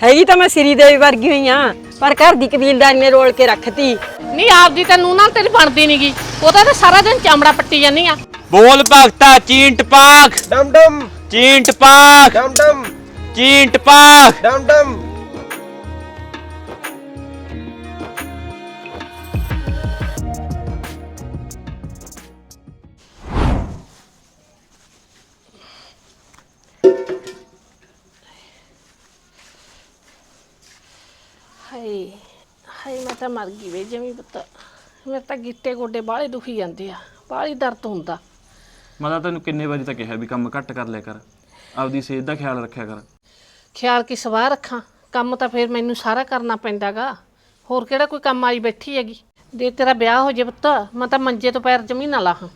ਹੈਗੀ ਤਾਂ ਮੈਂ ਸ੍ਰੀ ਦੇਵੀ ਵਰਗੀ ਹੋਈ ਆ ਪਰ ਘਰ ਦੀ ਕਬੀਲਦਾਰੀ ਨੇ ਰੋਲ ਕੇ ਰੱਖਤੀ। ਨਹੀਂ ਆਪਦੀ ਤਾਂ ਨੂੰਹ ਨਾਲ ਤੇਰੀ ਬਣਦੀ ਨਹੀਂਗੀ ਉਹਦਾ ਤਾਂ ਸਾਰਾ ਦਿਨ ਚਮੜਾ ਪੱਟੀ ਜਾਂਦੀ ਆ। ਬੋਲ ਭਗਤਾ ਚੀਂਟ ਪਾਕ ਡਮ ਡਮ ਚੀਂਟ ਪਾਕ ਡਮ ਡਮ ਚੀਂਟ ਪਾਕ ਡਮ ਡਮ ਹਾਏ ਹਾਏ ਮੈਂ ਤਾਂ ਮਰ ਗਈ ਵੇ ਜਮੀ ਪੁੱਤ। ਮੇਰੇ ਤਾਂ ਗਿੱਟੇ ਗੋਡੇ ਬਾਹਲੇ ਦੁਖੀ ਜਾਂਦੇ ਆ ਬਾਹਲੀ ਦਰਦ ਹੁੰਦਾ। ਮੈਂ ਤਾਂ ਤੈਨੂੰ ਕਿੰਨੇ ਵਾਰੀ ਤਾਂ ਕਿਹਾ ਵੀ ਕੰਮ ਘੱਟ ਕਰ ਲਿਆ ਕਰ ਆਪਦੀ ਸਿਹਤ ਦਾ ਖਿਆਲ ਰੱਖਿਆ ਕਰ। ਖਿਆਲ ਕੀ ਸਵਾਹ ਰੱਖਾਂ? ਕੰਮ ਤਾਂ ਫਿਰ ਮੈਨੂੰ ਸਾਰਾ ਕਰਨਾ ਪੈਂਦਾਗਾ। ਹੋਰ ਕਿਹੜਾ ਕੋਈ ਕੰਮ ਆਈ ਬੈਠੀ ਹੈਗੀ? ਜੇ ਤੇਰਾ ਵਿਆਹ ਹੋ ਜੇ ਪੁੱਤ ਮੈਂ ਤਾਂ ਮੰਜੇ ਤੋਂ ਪੈਰ ਜਮੀ ਨਾ ਲਾਹਾਂ।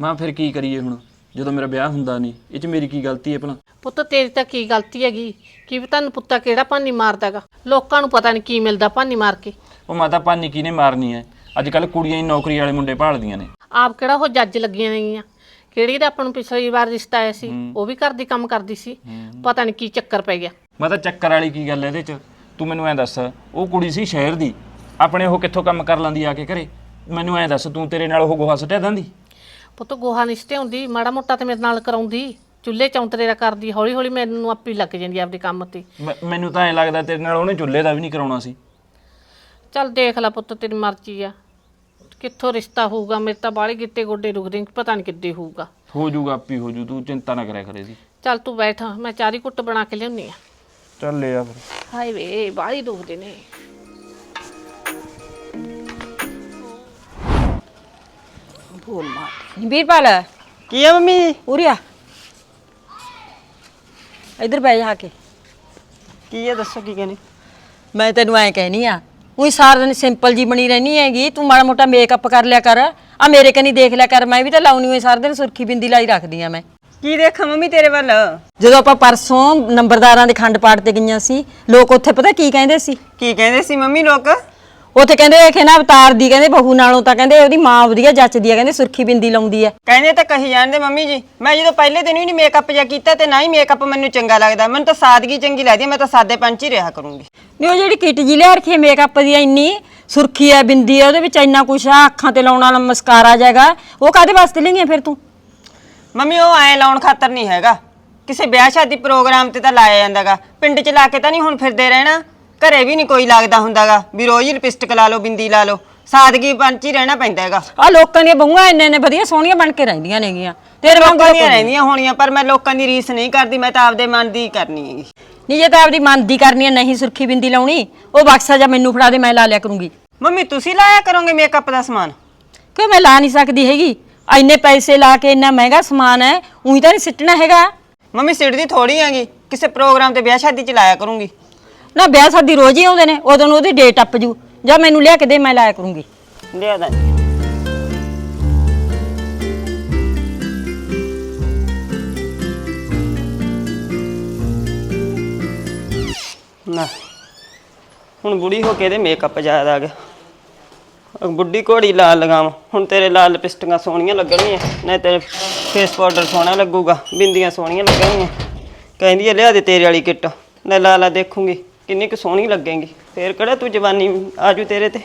ਮੈਂ ਫਿਰ ਕੀ ਕਰੀਏ ਹੁਣ? ਜਦੋਂ ਮੇਰਾ ਵਿਆਹ ਹੁੰਦਾ ਨਹੀਂ ਇਹ 'ਚ ਮੇਰੀ ਕੀ ਗਲਤੀ ਹੈ ਭਲਾ? ਪੁੱਤ ਤੇਰੀ ਤਾਂ ਕੀ ਗਲਤੀ ਹੈਗੀ? ਕੀ ਵੀ ਤੁਹਾਨੂੰ ਪੁੱਤਾ ਕਿਹੜਾ ਭਾਨੀ ਮਾਰਦਾਗਾ? ਲੋਕਾਂ ਨੂੰ ਪਤਾ ਨਹੀਂ ਕੀ ਮਿਲਦਾ ਭਾਨੀ ਮਾਰ ਕੇ। ਉਹ ਮਾਤਾ ਪਾਨੀ ਕਿਹਨੇ ਮਾਰਨੀ ਹੈ? ਅੱਜ ਕੱਲ ਕੁੜੀਆਂ ਹੀ ਨੌਕਰੀ ਵਾਲੇ ਮੁੰਡੇ ਭਾਲਦੀਆਂ ਨੇ। ਆਪ ਕਿਹੜਾ ਉਹ ਜੱਜ ਲੱਗੀਆਂ ਨੇਗੀਆਂ ਕਿਹੜੀ ਦਾ ਆਪਾਂ ਨੂੰ ਪਿਛਲੀ ਵਾਰ ਰਿਸ਼ਤਾ ਆਇਆ ਸੀ ਉਹ ਵੀ ਘਰ ਦੀ ਕੰਮ ਕਰਦੀ ਸੀ। ਪਤਾ ਨਹੀਂ ਕੀ ਚੱਕਰ ਪੈ ਗਿਆ। ਮੈਂ ਤਾਂ ਚੱਕਰ ਵਾਲੀ ਕੀ ਗੱਲ ਹੈ ਇਹਦੇ 'ਚ? ਤੂੰ ਮੈਨੂੰ ਐਂ ਦੱਸ ਉਹ ਕੁੜੀ ਸੀ ਸ਼ਹਿਰ ਦੀ। ਆਪਣੇ ਉਹ ਕਿੱਥੋਂ ਕੰਮ ਕਰ ਲੈਂਦੀ ਆ ਕੇ ਘਰੇ? ਮੈਨੂੰ ਐਂ ਦੱਸ ਤੂੰ ਤੇਰੇ ਨਾਲ ਉਹ ਗੋਹਾ ਸਟਿਆ ਦਿੰਦੀ? ਪੁੱਤ ਗੋਹਾ ਨਿਸ਼ਤੇ ਹੁੰਦੀ ਮਾੜਾ ਮੋਟਾ ਤੇ ਮੇਰੇ ਨਾਲ ਕਰਾਉਂਦੀ ਚੁੱਲ੍ਹੇ ਚੌਂਤਰੇ ਦਾ ਕਰਦੀ ਹੌਲੀ ਹੌਲੀ ਮੈਨੂੰ ਆਪੇ ਲੱਗ ਜਾਂਦੀ ਆਪਦੇ ਕੰਮ ਤੇ। ਮੈਂ- ਮੈਨੂੰ ਤਾਂ ਐਂ ਲੱਗਦਾ ਤੇਰੇ ਨਾਲ ਉਹਨੇ ਚੁੱਲ੍ਹੇ ਦਾ ਵੀ ਨਹੀਂ ਕਰਾਉਣਾ ਸੀ। ਚੱਲ ਦੇਖ ਲੈ ਪੁੱਤ ਤੇਰੀ ਮਰਜ਼ੀ ਆ। ਕਿੱਥੋਂ ਰਿਸ਼ਤਾ ਹੋਊਗਾ? ਮੇਰੇ ਤਾਂ ਬਾਹਲੇ ਗਿੱਟੇ ਗੋਡੇ ਰੁਕਦੇ ਨੇ, ਪਤਾ ਨਹੀਂ ਕਿੱਦੇ ਹੋਊਗਾ। ਹੋ ਜੂਗਾ ਆਪੀ ਹੋ ਜੂ ਤੂੰ ਚਿੰਤਾ ਨਾ ਕਰਿਆ ਕਰੇ ਦੀ ਚੱਲ ਤੂੰ ਬੈਠ ਮੈਂ ਚਾਰੀ ਕੁੱਟ ਬਣਾ ਕੇ ਲਿਆਉਣੀ ਆ। ਚੱਲ ਲੈ ਆ ਫਿਰ। ਹਾਏ ਵੇ ਬਾਹਲੀ ਦੁਖਦੇ ਨੇ। ਬੋਲ ਮਾਰ ਵੀਰਪਾਲ। ਕੀ ਹੈ ਮੰਮੀ? ਉਰੇ ਆ। ਇੱਧਰ ਬਹਿ ਜਾ ਕੇ। ਕੀ ਹੈ ਦੱਸੋ ਕੀ ਕਹਿੰਦੇ? ਮੈਂ ਤੈਨੂੰ ਐਂ ਕਹਿਨੀ ਆ ਉਹੀ ਸਾਰਾ ਦਿਨ ਸਿੰਪਲ ਜੀ ਬਣੀ ਰਹਿਣੀ ਹੈਗੀ ਤੂੰ ਮਾੜਾ ਮੋਟਾ ਮੇਕਅਪ ਕਰ ਲਿਆ ਕਰ। ਆ ਮੇਰੇ ਕਨੀ ਦੇਖ ਲਿਆ ਕਰ ਮੈਂ ਵੀ ਤਾਂ ਲਾਉਣੀ ਹੋਈ ਸਾਰਾ ਦਿਨ ਸੁਰਖੀ ਬਿੰਦੀ ਲਾਈ ਰੱਖਦੀ ਆ ਮੈਂ। ਕੀ ਦੇਖਾਂ ਮੰਮੀ ਤੇਰੇ ਵੱਲ? ਜਦੋਂ ਆਪਾਂ ਪਰਸੋਂ ਨੰਬਰਦਾਰਾਂ ਦੇ ਖੰਡ ਪਾਠ ਤੇ ਗਈਆਂ ਸੀ ਲੋਕ ਉੱਥੇ ਪਤਾ ਕੀ ਕਹਿੰਦੇ ਸੀ? ਕੀ ਕਹਿੰਦੇ ਸੀ ਮੰਮੀ ਲੋਕ? ਉੱਥੇ ਕਹਿੰਦੇ ਕਿ ਨਾ ਅਵਤਾਰ ਦੀ ਕਹਿੰਦੇ ਬਹੂ ਨਾਲੋਂ ਤਾਂ ਕਹਿੰਦੇ ਉਹਦੀ ਮਾਂ ਵਧੀਆ ਜੱਚਦੀ ਆ ਕਹਿੰਦੇ ਸੁਰਖੀ ਬਿੰਦੀ ਲਾਉਂਦੀ ਆ। ਕਹਿੰਦੇ ਤਾਂ ਕਹੀ ਜਾਂਦੇ ਮੰਮੀ ਜੀ ਮੈਂ ਜਦੋਂ ਪਹਿਲੇ ਦਿਨ ਹੀ ਨਹੀਂ ਮੇਕਅਪ ਜਾਂ ਕੀਤਾ ਤੇ ਨਾ ਹੀ ਮੇਕਅਪ ਮੈਨੂੰ ਚੰਗਾ ਲੱਗਦਾ ਮੈਨੂੰ ਤਾਂ ਸਾਦਗੀ ਚੰਗੀ ਲੱਗਦੀ ਹੈ ਮੈਂ ਤਾਂ ਸਾਦੇ ਪੰਚ ਹੀ ਰਿਹਾ ਕਰੂੰਗੀ। ਨਹੀਂ ਉਹ ਜਿਹੜੀ ਕਿਟ ਜੀ ਲਿਆ ਰੱਖੀ ਮੇਕਅਪ ਦੀ ਇੰਨੀ ਸੁਰਖੀ ਆ ਬਿੰਦੀ ਆ ਉਹਦੇ ਵਿੱਚ ਇੰਨਾ ਕੁਛ ਆ ਅੱਖਾਂ ਤੇ ਲਾਉਣ ਵਾਲਾ ਮਸਕਾਰਾ ਜਾਏਗਾ ਉਹ ਕਾਦੇ ਵਾਸਤੇ ਲਈਆਂ ਫਿਰ ਤੂੰ? ਮੰਮੀ ਉਹ ਐ ਲਾਉਣ ਖਾਤਰ ਨਹੀਂ ਹੈਗਾ। ਕਿਸੇ ਵਿਆਹ ਸ਼ਾਦੀ ਪ੍ਰੋਗਰਾਮ ਤੇ ਤਾਂ ਲਾਇਆ ਜਾਂਦਾਗਾ ਪਿੰਡ 'ਚ ਲਾ ਕੇ ਤਾਂ ਨਹੀਂ ਹੁਣ ਫਿਰਦੇ ਰਹਿਣਾ। ਘਰੇ ਵੀ ਨਹੀਂ ਕੋਈ ਲੱਗਦਾ ਹੁੰਦਾਗਾ ਵੀ ਰੋਜ਼ ਹੀ ਲਿਪਸਟਿਕ ਲਾ ਲਓ ਬਿੰਦੀ ਲਾ ਲਓ ਸਾਦਗੀ ਪੰਚ ਹੀ ਰਹਿਣਾ ਪੈਂਦਾ ਹੈਗਾ। ਆ ਲੋਕਾਂ ਦੀਆਂ ਬਹੂਆਂ ਇੰਨੇ ਨੇ ਵਧੀਆ ਸੋਹਣੀਆਂ ਬਣ ਕੇ ਰਹਿੰਦੀਆਂ ਨੇਗੀਆਂ ਤੇਰੇ ਵਾਂਗੂ ਲੋਕਾਂ ਦੀਆਂ ਰਹਿੰਦੀਆਂ ਹੋਣੀਆਂ ਪਰ ਮੈਂ ਲੋਕਾਂ ਦੀ ਰੀਸ ਨਹੀਂ ਕਰਦੀ ਮੈਂ ਤਾਂ ਆਪਦੇ ਮਨ ਦੀ ਕਰਨੀ ਹੈਗੀ। ਨਹੀਂ ਜੇ ਤਾਂ ਆਪਦੀ ਮਨ ਦੀ ਕਰਨੀ ਆ ਨਹੀਂ ਸੁਰਖੀ ਬਿੰਦੀ ਲਾਉਣੀ ਉਹ ਬਕਸਾ ਜਾਂ ਮੈਨੂੰ ਫੜਾ ਦੇ ਮੈਂ ਲਾ ਲਿਆ ਕਰੂੰਗੀ। ਮੰਮੀ ਤੁਸੀਂ ਲਾਇਆ ਕਰੋਗੇ ਮੇਕਅਪ ਦਾ ਸਮਾਨ? ਕਿਉਂ ਮੈਂ ਲਾ ਨਹੀਂ ਸਕਦੀ ਹੈਗੀ? ਇੰਨੇ ਪੈਸੇ ਲਾ ਕੇ ਇੰਨਾ ਮਹਿੰਗਾ ਸਮਾਨ ਹੈ ਉਹੀ ਤਾਂ ਨਹੀਂ ਸਿੱਟਣਾ ਹੈਗਾ। ਮੰਮੀ ਸਿੜਦੀ ਥੋੜੀ ਹੈਗੀ ਕਿਸੇ ਪ੍ਰੋਗਰਾਮ ਤੇ ਵਿਆਹ ਸ਼ਾਦੀ 'ਚ ਲਾਇਆ ਕਰੂੰਗੀ। ਨਾ ਵਿਆਹ ਸ਼ਾਦੀ ਰੋਜ਼ ਹੀ ਆਉਂਦੇ ਨੇ, ਉਦੋਂ ਨੂੰ ਉਹਦੀ ਡੇਟ ਅੱਪ ਜੂ। ਜਾਂ ਮੈਨੂੰ ਲਿਆ ਕੇ ਦੇ, ਮੈਂ ਲਾਇਆ ਕਰੂੰਗੀ। ਲਿਆ ਦਾ ਨਾ, ਹੁਣ ਬੁੜੀ ਹੋ ਕੇ ਇਹਦੇ ਮੇਕਅਪ ਜ਼ਿਆਦਾ ਆ ਗਿਆ। ਬੁੱਢੀ ਘੋੜੀ ਲਾਲ ਲਗਾਵਾਂ। ਹੁਣ ਤੇਰੇ ਲਾਲ ਲਿਪਸਟਿਕਾਂ ਸੋਹਣੀਆਂ ਲੱਗਣਗੀਆਂ ਨਹੀਂ ਤੇਰੇ ਫੇਸ ਪਾਊਡਰ ਸੋਹਣਾ ਲੱਗੂਗਾ, ਬਿੰਦੀਆਂ ਸੋਹਣੀਆਂ ਲੱਗਣਗੀਆਂ। ਕਹਿੰਦੀ ਹੈ ਲਿਆ ਦੇ ਤੇਰੇ ਵਾਲੀ ਕਿੱਟ ਨਾ ਲਾ ਲਾ ਦੇਖੂੰਗੀ। ਕਿੰਨੀ ਕੁ ਸੋਹਣੀ ਲੱਗੇਗੀ। ਫੇਰ ਕਿਹੜਾ ਤੂੰ ਜਵਾਨੀ ਆਜੂ ਤੇਰੇ ਤੇ।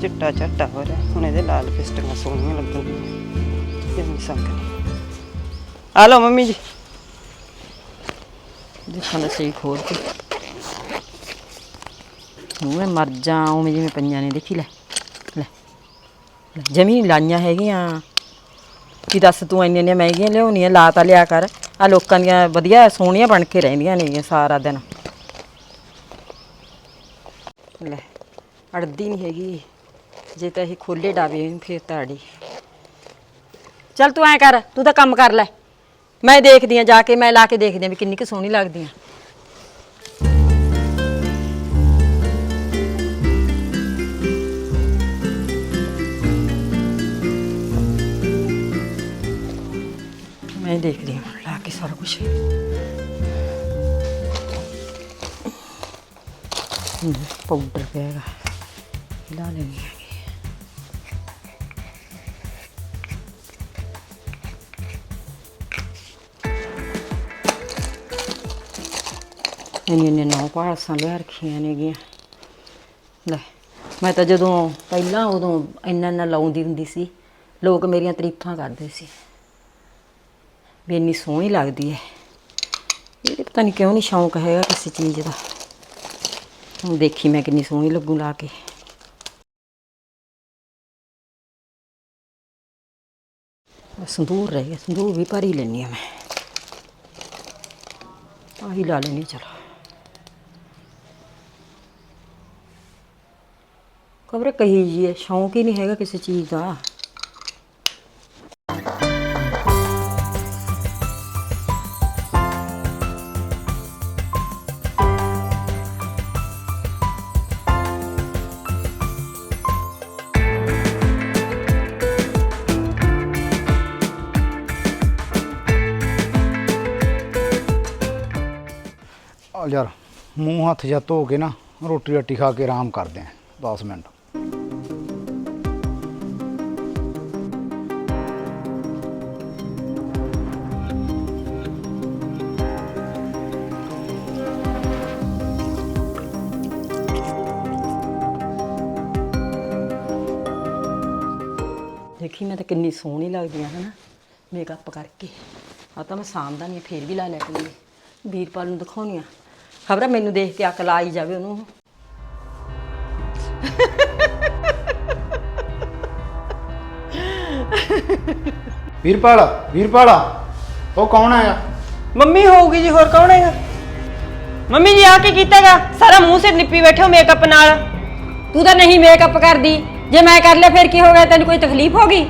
ਚਿੱਟਾ ਚੱਟਾ ਹੋ ਰਿਹਾ। ਹੁਣ ਇਹਦੇ ਲਾਲ ਲਿਪਸਟਿਕਾਂ ਸੋਹਣੀਆਂ ਲੱਗਣਗੀਆਂ। ਕਿੰਨੀ ਸੰਗਣੀ ਆ ਲਓ ਮੰਮੀ ਜੀ। ਦੇਖਾਂ ਦਾ ਸਹੀ ਖੋਲ ਕੇ। ਨੂੰ ਮੈਂ ਮਰ ਜਾ ਉਵੇਂ ਜਿਵੇਂ ਪਈਆਂ ਨੇ ਦੇਖੀ ਲੈ ਲੈ। ਲੈ, ਜਮੀ ਲਾਈਆਂ ਹੈਗੀਆਂ। ਕਿ ਦੱਸ ਤੂੰ ਇੰਨੀਆਂ ਇੰਨੀਆਂ ਮਹਿੰਗੀਆਂ ਲਿਆਉਣੀਆਂ, ਲਾ ਤਾਂ ਲਿਆ ਕਰ। ਆ ਲੋਕਾਂ ਦੀਆਂ ਵਧੀਆ ਸੋਹਣੀਆਂ ਬਣ ਕੇ ਰਹਿੰਦੀਆਂ ਨੇ ਸਾਰਾ ਦਿਨ। ਲੈ, ਅੜਦੀ ਨਹੀਂ ਹੈਗੀ। ਜੇ ਤਾਂ ਇਹ ਖੋਲੇ ਡਾਵੇ ਫਿਰ ਤਾਂ ਅੜੀ ਚੱਲ ਤੂੰ ਐ ਕਰ, ਤੂੰ ਤਾਂ ਕੰਮ ਕਰ ਲੈ। ਮੈਂ ਦੇਖਦੀ ਆ ਜਾ ਕੇ, ਮੈਂ ਲਾ ਕੇ ਦੇਖਦੀ ਆ ਵੀ ਕਿੰਨੀ ਕੁ ਸੋਹਣੀ ਲੱਗਦੀ ਆ। ਮੈਂ ਦੇਖਦੀ ਆ ਲਾ ਕੇ ਸਾਰਾ ਕੁਝ ਪਾਊਡਰ ਪਿਆਗਾ ਲਾ ਲੈਣੀ ਹੈ ਇੰਨੀ ਇੰਨੀ ਨੌ ਪਾਲਸਾਂ ਲਿਆ ਰੱਖੀਆਂ ਨੇਗੀਆਂ ਲੈ, ਮੈਂ ਤਾਂ ਜਦੋਂ ਪਹਿਲਾਂ ਉਦੋਂ ਇੰਨਾ ਇੰਨਾ ਲਾਉਂਦੀ ਹੁੰਦੀ ਸੀ, ਲੋਕ ਮੇਰੀਆਂ ਤਾਰੀਫਾਂ ਕਰਦੇ ਸੀ। ਵੀ ਇੰਨੀ ਸੋਹਣੀ ਲੱਗਦੀ ਹੈ ਇਹਦੇ ਪਤਾ ਨਹੀਂ ਕਿਉਂ ਨਹੀਂ ਸ਼ੌਂਕ ਹੈਗਾ ਕਿਸੇ ਚੀਜ਼ ਦਾ। ਹੁਣ ਦੇਖੀ ਮੈਂ ਕਿੰਨੀ ਸੋਹਣੀ ਲੱਗੂ ਲਾ ਕੇ। ਬਸ ਸੰਦੂਰ ਰਹਿ ਗਿਆ, ਸੰਦੂਰ ਵੀ ਭਰੀ ਹੀ ਲੈਣੀ ਆ ਮੈਂ। ਆਹੀ ਲਾ ਲੈਣੀ ਚਲੋ। ਖਬਰ ਕਹੀ ਜੀ ਹੈ ਸ਼ੌਂਕ ਹੀ ਨਹੀਂ ਹੈਗਾ ਕਿਸੇ ਚੀਜ਼ ਦਾ। ਮੂੰਹ ਹੱਥ ਜਾਂ ਧੋ ਕੇ ਨਾ ਰੋਟੀ ਰਾਟੀ ਖਾ ਕੇ ਆਰਾਮ ਕਰਦੇ ਆਂ 10 ਮਿੰਟ। ਦੇਖੀ ਮੈਂ ਤਾਂ ਕਿੰਨੀ ਸੋਹਣੀ ਲੱਗਦੀ ਆ, ਹਨਾ? ਮੇਕਅਪ ਕਰਕੇ। ਆ ਤਾਂ ਮੈਂ ਸਾਂਭਦਾ ਨਹੀਂ ਫੇਰ ਵੀ ਲਾ ਲੈ ਕਰੀ ਵੀਰਪਾਲ ਨੂੰ ਦਿਖਾਉਣੀ ਆ। ਖਬਰ ਮੈਨੂੰ ਦੇਖ ਕੇ ਅਕਲ ਆਈ ਜਾਵੇ ਉਹਨੂੰ। ਵੀਰਪਾਲ ਵੀਰਪਾਲ ਉਹ ਕੌਣ ਆਇਆ? ਮੰਮੀ ਹੋਊਗੀ ਜੀ ਹੋਰ ਕੌਣ ਹੈਗਾ? ਮੰਮੀ ਜੀ ਆ ਕੀ ਕੀਤਾਗਾ? ਸਾਰਾ ਮੂੰਹ ਸਿਰ ਨਿੱਪੀ ਬੈਠੇ ਹੋ ਮੇਕਅਪ ਨਾਲ। ਤੂੰ ਤਾਂ ਨਹੀਂ ਮੇਕਅਪ ਕਰਦੀ। ਜੇ ਮੈਂ ਕਰ ਲਿਆ ਫਿਰ ਕੀ ਹੋ ਗਿਆ? ਤੈਨੂੰ ਕੋਈ ਤਕਲੀਫ ਹੋ ਗਈ?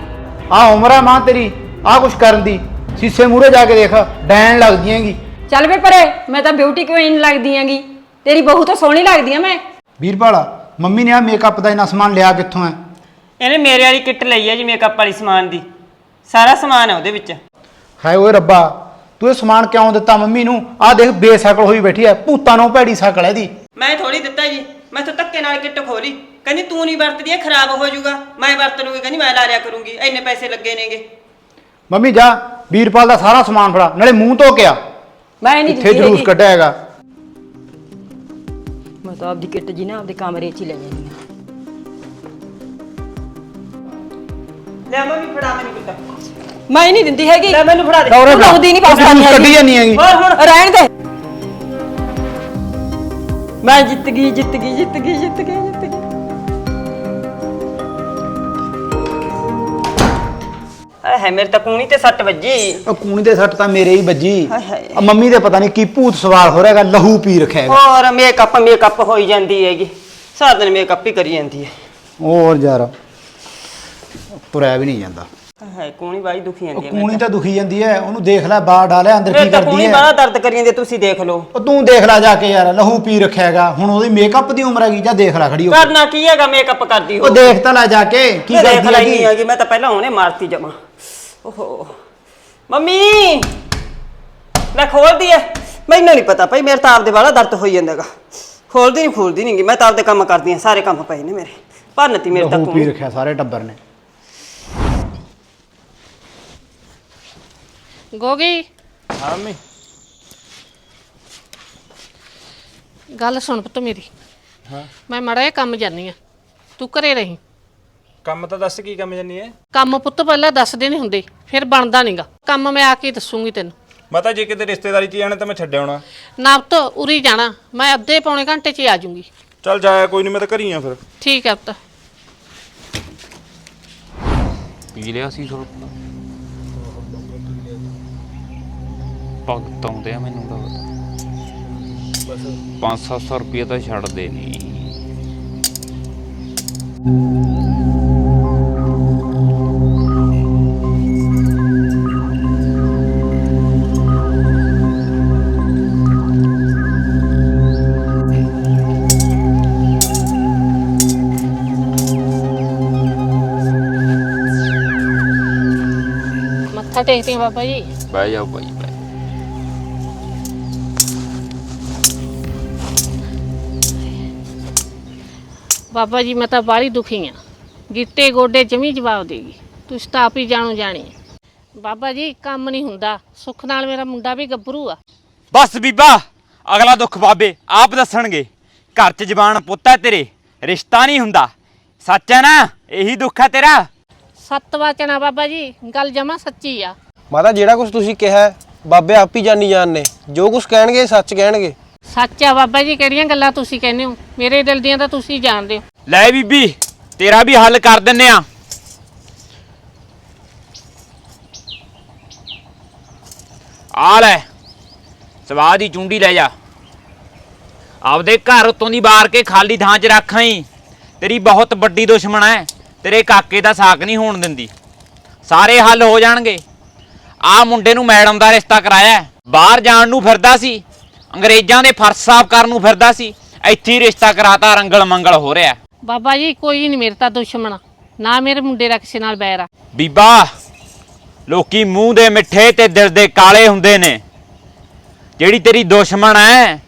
ਆ ਉਮਰ ਹੈ ਮਾਂ ਤੇਰੀ ਆ ਕੁਛ ਕਰਨ ਦੀ। ਸੀਸੇ ਮੂਹਰੇ ਜਾ ਕੇ ਦੇਖ ਡੈਣ ਲੱਗਦੀ ਹੈਗੀ। ਚੱਲ ਵੇ ਪਰੇ ਮੈਂ ਤਾਂ ਬਿਊਟੀ ਕੁਈਨ ਲੱਗਦੀ ਆਂਗੀ ਤੇਰੀ ਬਹੂ ਤਾਂ ਸੋਹਣੀ ਲੱਗਦੀ ਆ ਮੈਂ। ਵੀਰਪਾਲ ਮੰਮੀ ਨੇ ਆ ਮੇਕਅਪ ਦਾ ਇਨਾ ਸਮਾਨ ਲਿਆ ਕਿੱਥੋਂ ਹੈ ਇਹਨੇ ਮੇਰੇ ਵਾਲੀ ਕਿੱਟ ਲਈ ਹੈ ਜੀ ਮੇਕਅਪ ਵਾਲੀ ਸਮਾਨ ਦੀ। ਸਾਰਾ ਸਮਾਨ ਹੈ ਉਹਦੇ ਵਿੱਚ। ਹਾਏ ਓਏ ਰੱਬਾ ਤੂੰ ਇਹ ਸਮਾਨ ਕਿਉਂ ਦਿੱਤਾ ਮੰਮੀ ਨੂੰ? ਆ ਦੇਖ ਬੇਸ਼ਕਲ ਹੋਈ ਬੈਠੀ ਹੈ ਭੂਤਾਂ ਨੂੰ ਭੈੜੀ ਸ਼ਕਲ ਹੈ ਦੀ ਮੈਂ ਥੋੜੀ ਦਿੱਤਾ ਜੀ ਮੈਂ ਤਾਂ ਧੱਕੇ ਨਾਲ ਕਿੱਟ ਖੋਲੀ। ਕਹਿੰਦੀ ਤੂੰ ਨਹੀਂ ਵਰਤਦੀ ਇਹ ਖਰਾਬ ਹੋ ਜਾਊਗਾ। ਮੈਂ ਵਰਤ ਲੂੰਗੀ ਕਹਿੰਦੀ ਮੈਂ ਲਾ ਲਿਆ ਕਰੂੰਗੀ ਇੰਨੇ ਪੈਸੇ ਲੱਗੇ ਨੇਗੇ। ਮੰਮੀ ਜਾ ਵੀਰਪਾਲ ਦਾ ਸਾਰਾ ਸਮਾਨ ਫੜਾ ਨਾਲੇ ਮੂੰਹ ਧੋ ਕੇ ਆ। ਮੈਂ ਨਹੀਂ ਇੱਥੇ ਜਲੂਸ ਕੱਢਿਆ ਹੈਗਾ? ਮੈਂ ਤਾਂ ਆਪਦੀ ਕਿੱਟ ਜੀ ਨਾ ਆਪਦੇ ਕਮਰੇ 'ਚ ਹੀ ਲੈ ਜਾਂਦੀ ਆ। ਲੈ ਮੰਮੀ ਫੜਾ ਮੈਨੂੰ ਕਿੱਟ। ਮੈਂ ਨਹੀਂ ਦਿੰਦੀ ਹੈਗੀ। ਲੈ ਮੈਨੂੰ ਫੜਾ ਦੇ। ਦੌਰੇ ਤੂੰ ਲਾਉਂਦੀ ਨੀ ਬਸ ਜਲੂਸ ਕੱਢੀ ਜਾਨੀ ਹੈਗੀ। ਹੋਰ ਹੁਣ ਰਹਿਣ ਦੇ। ਮੈਂ ਜਿੱਤ ਗਈ ਜਿੱਤ ਗਈ ਜਿੱਤ ਗਈ ਜਿੱਤ ਗਈ ਜਿੱਤ ਗਈ। ਹੈ ਮੇਰੇ ਤਾਂ ਕੂਣੀ ਤੇ ਸੱਟ ਵੱਜੀ। ਉਹ ਕੂਣੀ ਦੇ ਸੱਟ ਤਾਂ ਮੇਰੇ ਹੀ ਵੱਜੀ। ਹਾਏ ਹਾਏ। ਆ ਮੰਮੀ ਦੇ ਪਤਾ ਨਹੀਂ ਕੀ ਭੂਤ ਸਵਾਰ ਹੋ ਰਿਹਾਗਾ ਲਹੂ ਪੀ ਰੱਖਿਆ ਹੈਗਾ। ਹੋਰ ਮੇਕਅਪ ਮੇਕਅਪ ਹੋਈ ਜਾਂਦੀ ਹੈਗੀ। ਸਾਰਾ ਦਿਨ ਮੇਕਅਪ ਹੀ ਕਰੀ ਜਾਂਦੀ ਹੈ। ਹੋਰ ਯਾਰ ਤੁਰਿਆ ਵੀ ਨਹੀਂ ਜਾਂਦਾ। ਹੈ ਕੂਣੀ ਬਾਈ ਦੁਖੀ ਉਹ ਜਾਂਦੀ ਹੈ ਕੂਣੀ ਤਾਂ। ਦੁਖੀ ਜਾਂਦੀ ਹੈ ਉਹਨੂੰ ਦੇਖ ਲੈ ਬਾਹਰ ਡਾਲਿਆ ਅੰਦਰ ਕੀ ਮੇਰੇ ਤਾਂ ਕਰਦੀ ਕੂਣੀ ਹੈ। ਬੜਾ ਦਰਦ ਕਰੀ ਜਾਂਦੀ ਹੈ, ਤੁਸੀਂ ਦੇਖ ਲਓ। ਉਹ ਤੂੰ ਦੇਖ ਲੈ ਜਾ ਕੇ ਯਾਰ ਲਹੂ ਪੀ ਰੱਖਿਆ ਹੈਗਾ। ਹੁਣ ਉਹਦੀ ਮੇਕਅਪ ਦੀ ਉਮਰ ਹੈਗੀ ਜਾਂ ਦੇਖ ਲੈ ਖੜੀ ਹੋ ਕੇ। ਕਰਨਾ ਕੀ ਹੈਗਾ ਮੇਕਅਪ ਕਰਦੀ ਹੋ ਉਹ ਦੇਖ ਤਾਂ ਲੈ ਜਾ ਕੇ ਕੀ ਮੈਂ ਦੇਖ ਕਰਦੀ ਹੈਗੀ। ਹੈਗੀ ਮੈਂ ਤਾਂ ਪਹਿਲਾਂ ਉਹਨੇ ਮਾਰਤੀ ਜਮਾ। ਓਹੋ। ਮੰਮੀ! ਲੈ ਖੋਲਦੀ ਐ। ਮੈਨੂੰ ਨਹੀਂ ਪਤਾ ਭਾਈ ਮੇਰੇ ਤਾਂ ਆਪਦੇ ਵਾਲਾ ਦਰਦ ਹੋਈ ਜਾਂਦਾਗਾ। ਖੋਲਦੀ ਨਹੀਂ ਖੋਲਦੀ ਨਹੀਂ ਮੈਂ ਤਾਂ ਆਪਦੇ ਕੰਮ ਕਰਦੀ ਆ ਸਾਰੇ ਕੰਮ ਪਏ ਨੇ ਮੇਰੇ। ਭੰਨਤੀ ਮੇਰੇ ਤਾਂ ਲਹੂ ਪੀ ਰੱਖਿਆ ਸਾਰੇ ਟੱਬਰ ਨੇ। ਗੋਗੀ। ਹਾਂ ਮੰਮੀ। ਗੱਲ ਸੁਣ ਪੁੱਤ ਮੇਰੀ। ਹਾਂ। ਮੈਂ ਮੜਾ ਇਹ ਕੰਮ ਜਾਨੀ ਆ। ਤੂੰ ਘਰੇ ਰਹੀਂ। ਕੰਮ ਤਾਂ ਦੱਸ ਕੀ ਕੰਮ ਜਾਨੀ ਐ? ਕੰਮ ਪੁੱਤ ਪਹਿਲਾਂ ਦੱਸਦੇ ਨਹੀਂ ਹੁੰਦੇ ਫਿਰ ਬਣਦਾ ਨਹੀਂਗਾ ਕੰਮ ਮੈਂ ਆ ਕੇ ਦੱਸੂਗੀ ਤੈਨੂੰ। ਮੈਂ ਤਾਂ ਜੇ ਕਿਤੇ ਰਿਸ਼ਤੇਦਾਰੀ 'ਚ ਜਾਣਾ ਤਾਂ ਮੈਂ ਛੱਡ ਆਉਣਾ। ਨਾ ਪੁੱਤ ਉਰੀ ਜਾਣਾ। ਮੈਂ ਅੱਧੇ ਪੌਣੇ ਘੰਟੇ 'ਚ ਹੀ ਆ ਜਾਊਂਗੀ। ਚੱਲ ਜਾਇਆ ਕੋਈ ਨਹੀਂ ਮੈਂ ਤਾਂ ਘਰੀ ਆ ਫਿਰ। ਠੀਕ ਹੈ ਪੁੱਤ। ਪੀ ਲਿਆ ਸੀ ਥੋੜਾ ਭਗਤ ਆਉਂਦੇ ਆ ਮੈਨੂੰ ਲੱਗਦਾ 5-700 ਰੁਪਏ ਤਾਂ ਛੱਡਦੇ ਨਹੀਂ। ਮੱਥਾ ਟੇਕਦੇ ਆ ਬਾਬਾ ਜੀ ਬਹਿ ਜਾਓ ਭਾਈ ਬਹਿ ਬਾਬਾ ਜੀ ਮੈਂ ਤਾਂ ਬਾਹਲੀ ਦੁਖੀ ਆ। ਗਿੱਟੇ ਗੋਡੇ ਜਮੀ ਜਵਾਬ ਦੇਗੀ ਤੁਸੀਂ ਤਾਂ ਆਪ ਹੀ ਜਾਣੋ ਜਾਣੀ। ਬਾਬਾ ਜੀ ਕੰਮ ਨਹੀਂ ਹੁੰਦਾ। ਸੁੱਖ ਨਾਲ ਮੇਰਾ ਮੁੰਡਾ ਵੀ ਗੱਭਰੂ ਆ। ਬਸ ਬੀਬਾ ਅਗਲਾ ਦੁੱਖ ਬਾਬੇ ਆਪ ਦੱਸਣਗੇ। ਘਰ 'ਚ ਜ਼ਬਾਨ ਪੁੱਤ ਹੈ ਤੇਰੇ ਰਿਸ਼ਤਾ ਨਹੀਂ ਹੁੰਦਾ। ਸੱਚ ਹੈ ਨਾ? ਇਹੀ ਦੁੱਖ ਹੈ ਤੇਰਾ। ਸੱਤ ਵਚਨਾ ਬਾਬਾ ਜੀ ਗੱਲ ਜਮਾ ਸੱਚੀ ਆ। ਮਾਤਾ ਜਿਹੜਾ ਕੁਝ ਤੁਸੀਂ ਕਿਹਾ ਹੈ, ਬਾਬੇ ਆਪ ਹੀ ਜਾਣੀ ਜਾਣ ਨੇ। ਜੋ ਕੁਝ ਕਹਿਣਗੇ ਸੱਚ ਕਹਿਣਗੇ। ਸੱਚ ਆ ਬਾਬਾ ਜੀ ਕਿਹੜੀਆਂ ਗੱਲਾਂ ਤੁਸੀਂ ਕਹਿੰਦੇ ਹੋ? ਮੇਰੇ ਦਿਲ ਦੀਆਂ ਤਾਂ ਤੁਸੀਂ ਜਾਣਦੇ ਹੋ। ਲੈ ਬੀਬੀ ਤੇਰਾ ਵੀ ਹੱਲ ਕਰ ਦਿੰਨੇ ਆ। ਆ ਲੈ ਸਵਾਦ ਦੀ ਚੁੰਡੀ ਲੈ ਜਾ। ਆਪਦੇ ਘਰ ਉਤੋਂ ਦੀ ਬਾਰ ਕੇ ਖਾਲੀ ਥਾਂ 'ਚ ਰੱਖਾਂ ਹੀ ਤੇਰੀ ਬਹੁਤ ਵੱਡੀ ਦੁਸ਼ਮਣ ਹੈ ਤੇਰੇ ਕਾਕੇ ਦਾ ਸਾਕ ਨਹੀਂ ਹੋਣ ਦਿੰਦੀ। ਸਾਰੇ ਹੱਲ ਹੋ ਜਾਣਗੇ। ਆ ਮੁੰਡੇ ਨੂੰ ਮੈਡਮ ਦਾ ਰਿਸ਼ਤਾ ਕਰਾਇਆ। ਬਾਹਰ ਜਾਣ ਨੂੰ ਫਿਰਦਾ ਸੀ। ਅੰਗਰੇਜ਼ਾਂ ਦੇ ਫਰਜ਼ ਸਾਫ਼ ਕਰਨ ਨੂੰ ਫਿਰਦਾ ਸੀ। ਇੱਥੇ ਹੀ ਰਿਸ਼ਤਾ ਕਰਾਤਾ ਰੰਗਲ ਮੰਗਲ ਹੋ ਰਿਹਾ। ਬਾਬਾ ਜੀ ਕੋਈ ਨਹੀਂ ਮੇਰੇ ਤਾਂ ਦੁਸ਼ਮਣ ਨਾ ਮੇਰੇ ਮੁੰਡੇ ਦਾ ਕਿਸੇ ਨਾਲ ਬੈਰ ਆ। ਬੀਬਾ ਲੋਕੀ ਮੂੰਹ ਦੇ ਮਿੱਠੇ ਤੇ ਦਿਲ ਦੇ ਕਾਲੇ ਹੁੰਦੇ ਨੇ। ਜਿਹੜੀ ਤੇਰੀ ਦੁਸ਼ਮਣ ਹੈ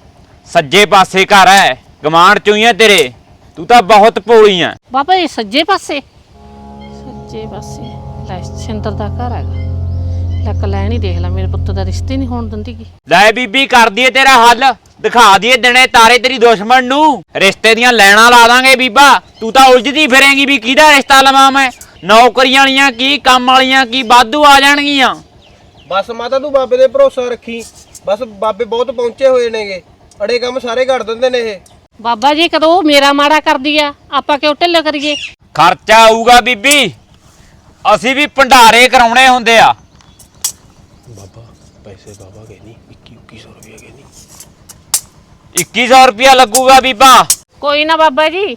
ਸੱਜੇ ਪਾਸੇ ਘਰ ਹੈ ਗਮਾਂਡ ਚੋਂ ਹੀ ਹੈ ਤੇਰੇ। ਤੂੰ ਤਾਂ ਬਹੁਤ ਭੋਲੀ ਹੈ ਬਾਬਾ ਜੀ ਸੱਜੇ ਪਾਸੇ। ਸੱਜੇ ਪਾਸੇ। ਲੈ ਸਿੰਦਰ ਦਾ ਘਰ ਹੈਗਾ। ਲੱਕ ਲੈਣ ਹੀ ਦੇਖ ਲੈ ਮੇਰੇ ਪੁੱਤ ਦਾ ਰਿਸ਼ਤੇ ਨਹੀਂ ਹੋਣ ਦਿੰਦੀ ਗੀ। ਲੈ ਬੀਬੀ ਕਰ ਦਈਏ ਤੇਰਾ ਹੱਲ। ਦਿਖਾ ਦਈਏ ਦਿਨੇ ਤਾਰੇ ਤੇਰੀ ਦੁਸ਼ਮਣ ਨੂੰ। ਰਿਸ਼ਤੇ ਦੀਆਂ ਲੈਣਾ ਲਾ ਦਾਂਗੇ ਬੀਬਾ। ਤੂੰ ਤਾਂ ਉਲਝਦੀ ਫਿਰੇਂਗੀ ਵੀ ਕਿਹਦਾ ਰਿਸ਼ਤਾ ਲਵਾਂ ਮੈਂ। ਨੌਕਰੀਆਂ ਵਾਲੀਆਂ ਕੀ ਕੰਮ ਵਾਲੀਆਂ ਕੀ ਵਾਧੂ ਆ ਜਾਣਗੀਆਂ। ਬਸ ਮਾਤਾ ਤੂੰ ਬਾਬੇ ਦੇ ਭਰੋਸਾ ਰੱਖੀ। ਬਸ ਬਾਬੇ ਬਹੁਤ ਪਹੁੰਚੇ ਹੋਏ ਨੇਗੇ। ਅੜੇ ਕੰਮ ਸਾਰੇ ਕਰ ਦਿੰਦੇ ਨੇ ਇਹ। ਬਾਬਾ ਜੀ ਕਦੋਂ ਉਹ ਮੇਰਾ ਮਾੜਾ ਕਰਦੀ ਆ? ਆਪਾਂ ਕਿਉਂ ਢਿੱਲ ਕਰੀਏ? ਖਰਚਾ ਆਊਗਾ ਬੀਬੀ। ਅਸੀਂ ਵੀ ਭੰਡਾਰੇ ਕਰਾਉਣੇ ਹੁੰਦੇ ਆ। ਬਾਬਾ ਪੈਸੇ ਬਾਬਾ ਕਹਿੰਦੀ 21 2100 ਰੁਪਏ ਕਹਿੰਦੀ 2100 ਰੁਪਿਆ ਲੱਗੂਗਾ ਬੀਬਾ। ਕੋਈ ਨਾ ਬਾਬਾ ਜੀ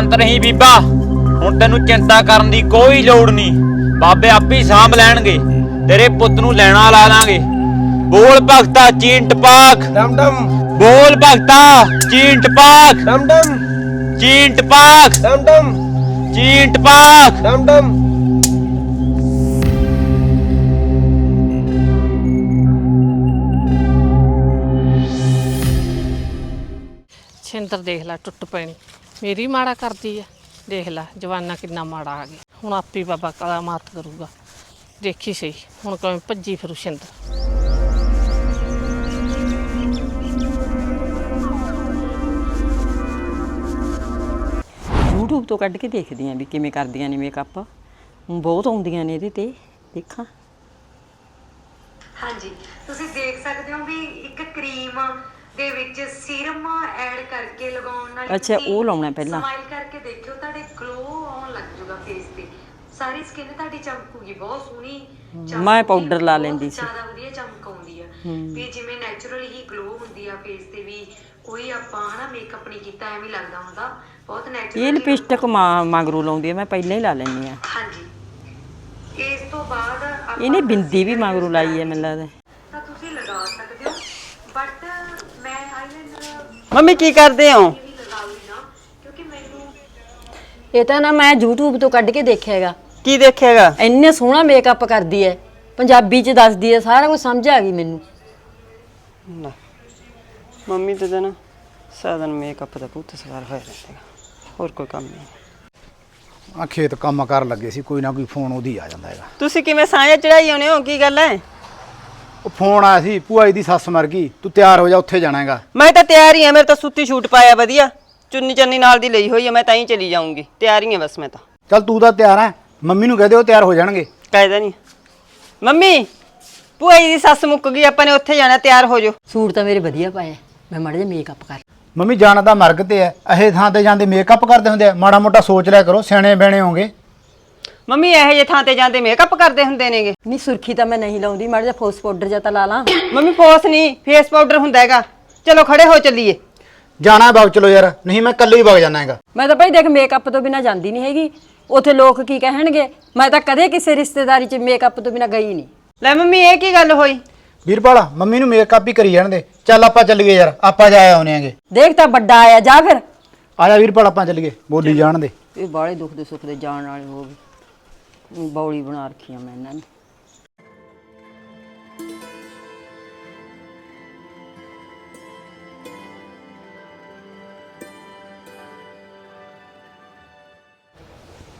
ਸ਼ਾਂਤ ਰਹੀ ਬੀਬਾ। ਹੁਣ ਤੈਨੂੰ ਚਿੰਤਾ ਕਰਨ ਦੀ ਕੋਈ ਲੋੜ ਨਹੀਂ। ਬਾਬੇ ਆਪੇ ਹੀ ਸਾਂਭ ਲੈਣਗੇ। ਤੇਰੇ ਪੁੱਤ ਨੂੰ ਲੈਣਾ ਲਾ ਦਾਂਗੇ ਬੋਲ ਭਗਤਾ ਚੀਂਟ ਪਾਕ ਡਮ ਡਮ। ਬੋਲ ਭਗਤਾ ਚੀਂਟ ਪਾਕ ਡਮ ਡਮ। ਚੀਂਟ ਪਾਕ ਡਮ ਡਮ। ਚੀਂਟ ਪਾਕ ਡਮ ਡਮ। ਛਿੰਦਰ ਦੇਖ ਲੈ ਟੁੱਟ ਪੈਣੀ। ਮੇਰੀ ਮਾੜਾ ਕਰਦੀ ਆ। ਦੇਖ ਲੈ ਜਵਾਨਾ ਕਿੰਨਾ ਮਾੜਾ ਆ ਗਿਆ। ਹੁਣ ਆਪੇ ਬਾਬਾ ਕਲਾ ਮਾਤ ਕਰੂਗਾ। ਦੇਖੀ ਸਹੀ ਹੁਣ ਕਿਵੇਂ ਭੱਜੀ ਫਿਰੂ ਛਿੰਦਰ YouTube ਤੋਂ ਕੱਢ ਕੇ ਦੇਖਦੀ ਆਂ ਵੀ ਕਿਵੇਂ ਕਰਦੀਆਂ ਨੇ ਮੇਕਅਪ ਬਹੁਤ ਆਉਂਦੀਆਂ ਨੇ ਇਹਦੇ ਤੇ ਦੇਖਾਂ। ਹਾਂਜੀ ਤੁਸੀਂ ਦੇਖ ਸਕਦੇ ਹੋ ਵੀ ਇੱਕ ਕਰੀਮ ਦੇ ਵਿੱਚ ਸੀਰਮ ਐਡ ਕਰਕੇ ਲਗਾਉਣ ਨਾਲ ਅੱਛਾ, ਉਹ ਲਾਉਣਾ ਪਹਿਲਾਂ। ਸਮਾਈਲ ਕਰਕੇ ਦੇਖਿਓ ਤੁਹਾਡੇ ਗਲੋ ਆਉਣ ਲੱਗ ਜਾਊਗਾ ਫੇਸ ਤੇ। ਸਾਰੀ ਸਕਿਨ ਤੁਹਾਡੀ ਚਮਕੂਗੀ ਬਹੁਤ ਸੋਹਣੀ ਮੈਂ powder ਲਾ ਲੈਂਦੀ ਸੀ। ਜ਼ਿਆਦਾ ਵਧੀਆ ਚਮਕ ਆਉਂਦੀ ਆ। ਵੀ ਜਿਵੇਂ ਨੈਚੁਰਲ ਹੀ ਗਲੋ ਹੁੰਦੀ ਆ ਫੇਸ ਤੇ ਵੀ ਕੋਈ ਆਪਾਂ ਹਨਾ ਮੇਕਅਪ ਨਹੀਂ ਕੀਤਾ ਐਵੇਂ ਲੱਗਦਾ ਹੁੰਦਾ। ਬਹੁਤ ਨੈਚੁਰਲ ਇਹ ਲਿਪਸਟਿਕ ਮਗਰੂ ਲਾਉਂਦੀ ਆ ਮੈਂ ਪਹਿਲਾਂ ਹੀ ਲਾ ਲੈਂਦੀ ਆ। ਹਾਂਜੀ। ਇਸ ਤੋਂ ਬਾਅਦ ਇਹਨੇ ਬਿੰਦੀ ਵੀ ਮਗਰੂ ਲਾਈ ਹੈ ਮੈਨੂੰ ਲੱਗਦਾ ਤਾਂ ਤੁਸੀਂ ਲਗਾ ਸਕਦੇ ਹੋ ਬਟ ਮੈਂ ਆਈਲਾਈਨਰ ਮੰਮੀ ਕੀ ਕਰਦੇ ਹੋ? ਵੀ ਲਗਾਉਗੀ ਨਾ ਕਿਉਂਕਿ ਮੈਨੂੰ ਇਹ ਤਾਂ ਨਾ ਮੈਂ YouTube ਤੋਂ ਕੱਢ ਕੇ ਦੇਖਿਆ ਹੈਗਾ ਕੀ ਦੇਖੇਗਾ ਇੰਨੇ ਸੋਹਣਾ ਮੇਕਅਪ ਕਰਦੀ ਹੈ ਪੰਜਾਬੀ ਚ ਦੱਸਦੀ ਹੈ ਸਾਰਾ ਕੁਝ ਸਮਝ ਆ ਗਈ ਮੈਨੂੰ। ਮੰਮੀ ਤੇ ਤਾਂ ਨਾ ਸਾਦਨ ਮੇਕਅਪ ਦਾ ਪੁੱਤ ਸਵਾਰ ਹੋਇਆ ਰਹਿੰਦਾ ਹੋਰ ਕੋਈ ਕੰਮ ਨਹੀਂ। ਆ ਖੇਤ ਕੰਮ ਕਰ ਲੱਗੇ ਸੀ ਕੋਈ ਨਾ ਕੋਈ ਫੋਨ ਉਹਦੀ ਆ ਜਾਂਦਾ ਹੈਗਾ। ਤੁਸੀਂ ਕਿਵੇਂ ਸਾਂਝਾ ਚੜਾਈ ਆਉਨੇ ਹੋ? ਕੀ ਗੱਲ ਹੈ ਉਹ ਫੋਨ ਆਇਆ ਸੀ ਭੂਆ ਜੀ ਦੀ ਸੱਸ ਮਰ ਗਈ ਤੂੰ ਤਿਆਰ ਹੋ ਜਾ ਉੱਥੇ ਜਾਣਾ ਹੈਗਾ ਮੈਂ ਤਾਂ ਤਿਆਰ ਹੀ ਆ ਮੇਰੇ ਤਾਂ ਸੁੱਤੀ ਛੂਟ ਪਾਇਆ ਵਧੀਆ। ਚੁੰਨੀ ਚੰਨੀ ਨਾਲ ਦੀ ਲਈ ਹੋਈ ਆ ਮੈਂ ਤਾਂ ਹੀ ਚਲੀ ਜਾਊਂਗੀ। ਤਿਆਰ ਹੀ ਆ ਬਸ ਮੈਂ ਤਾਂ। ਚੱਲ ਤੂੰ ਤਾਂ ਤਿਆਰ ਹੈ ਮੰਮੀ ਨੂੰ ਕਹਿ ਦੇ ਉਹ ਤਿਆਰ ਹੋ ਜਾਣਗੇ। ਕਾਇਦਾ ਨਹੀਂ। ਮੰਮੀ ਭੂਆ ਜੀ ਦੀ ਸੱਸ ਮੁੱਕ ਗਈ ਆਪਾਂ ਨੇ ਉੱਥੇ ਜਾਣਾ ਤਿਆਰ ਹੋ ਜਾਓ। ਸੂਟ ਤਾਂ ਮੇਰੇ ਵਧੀਆ ਪਾਇਆ ਮੈਂ ਮਾੜਾ ਜਿਹਾ ਮੇਕਅਪ ਕਰ ਮੰਮੀ ਜਾਣਾ ਤਾਂ ਮਰਗ ਤੇ ਹੈ ਇਹ ਥਾਂ ਤੇ ਜਾਂਦੇ ਮੇਕਅਪ ਕਰਦੇ ਹੁੰਦੇ ਆ ਮਾੜਾ ਮੋਟਾ ਸੋਚ ਲਿਆ ਕਰੋ ਸਿਆਣੇ ਬਹਿਣੇ ਹੋਗੇ ਮੰਮੀ ਇਹੋ ਜਿਹੇ ਥਾਂ ਤੇ ਜਾਂਦੇ ਮੇਕਅਪ ਕਰਦੇ ਹੁੰਦੇ ਨੇਗੇ। ਨਹੀਂ ਸੁਰਖੀ ਤਾਂ ਮੈਂ ਨਹੀਂ ਲਾਉਂਦੀ ਮਾੜਾ ਜਿਹਾ ਫੋਸ ਪਾਊਡਰ ਜਾਂ ਤਾਂ ਲਾ ਲਾਂ। ਮੰਮੀ ਫੋਸ ਨਹੀਂ ਫੇਸ ਪਾਊਡਰ ਹੁੰਦਾ ਹੈਗਾ। ਚਲੋ ਖੜੇ ਹੋ ਚੱਲੀਏ। ਜਾਣਾ ਵਗ ਚਲੋ ਯਾਰ। ਨਹੀਂ ਮੈਂ ਇਕੱਲੇ ਹੀ ਵਗ ਜਾਣਾ ਹੈਗਾ। ਮੈਂ ਤਾਂ ਭਾਈ ਦੇਖ ਮੇਕਅਪ ਤੋਂ ਬਿਨਾ ਜਾਂਦੀ ਨਹੀਂ ਹੈਗੀ। ਉਥੇ ਲੋਕ ਕੀ ਕਹਿਣਗੇ? ਮੈਂ ਤਾਂ ਕਦੇ ਕਿਸੇ ਰਿਸ਼ਤੇਦਾਰੀ 'ਚ ਮੇਕਅਪ ਤੋਂ ਬਿਨਾ ਗਈ ਨਹੀਂ। ਲੈ ਮੰਮੀ ਇਹ ਕੀ ਗੱਲ ਹੋਈ? ਵੀਰਪਾਲ ਮੰਮੀ ਨੂੰ ਮੇਕਅਪ ਹੀ ਕਰੀ ਜਾਣ ਦੇ ਚੱਲ ਆਪਾਂ ਚੱਲੀਏ ਯਾਰ ਆਪਾਂ ਜਾ ਆਉਨੇ ਆਂਗੇ ਦੇਖ ਤਾਂ ਵੱਡਾ ਆਇਆ ਜਾ ਫਿਰ। ਆ ਜਾ ਵੀਰਪਾਲ ਆਪਾਂ ਚੱਲੀਏ। ਬੋਲੀ ਜਾਣ ਦੇ ਇਹ ਬਾਲੇ ਦੁੱਖ ਦੇ ਸੁੱਖ ਦੇ ਜਾਣ ਵਾਲੇ ਹੋ ਗਏ। ਬੌਲੀ ਬਣਾ ਰੱਖੀ ਆ ਮੈਂ ਇਹਨਾਂ ਨੇ।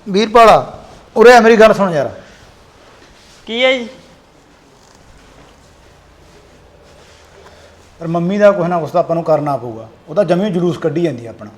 ਵੀਰਪਾਲਾ ਉਰੇ ਆ, ਮੇਰੀ ਗੱਲ ਸੁਣ ਯਾਰ। ਕੀ ਹੈ ਜੀ? ਪਰ ਮੰਮੀ ਦਾ ਕੁਛ ਨਾ ਕੁਛ ਤਾਂ ਆਪਾਂ ਨੂੰ ਕਰਨਾ ਪਊਗਾ। ਉਹ ਤਾਂ ਜਮੀ ਜਲੂਸ ਕੱਢੀ ਜਾਂਦੀ ਆਪਣਾ।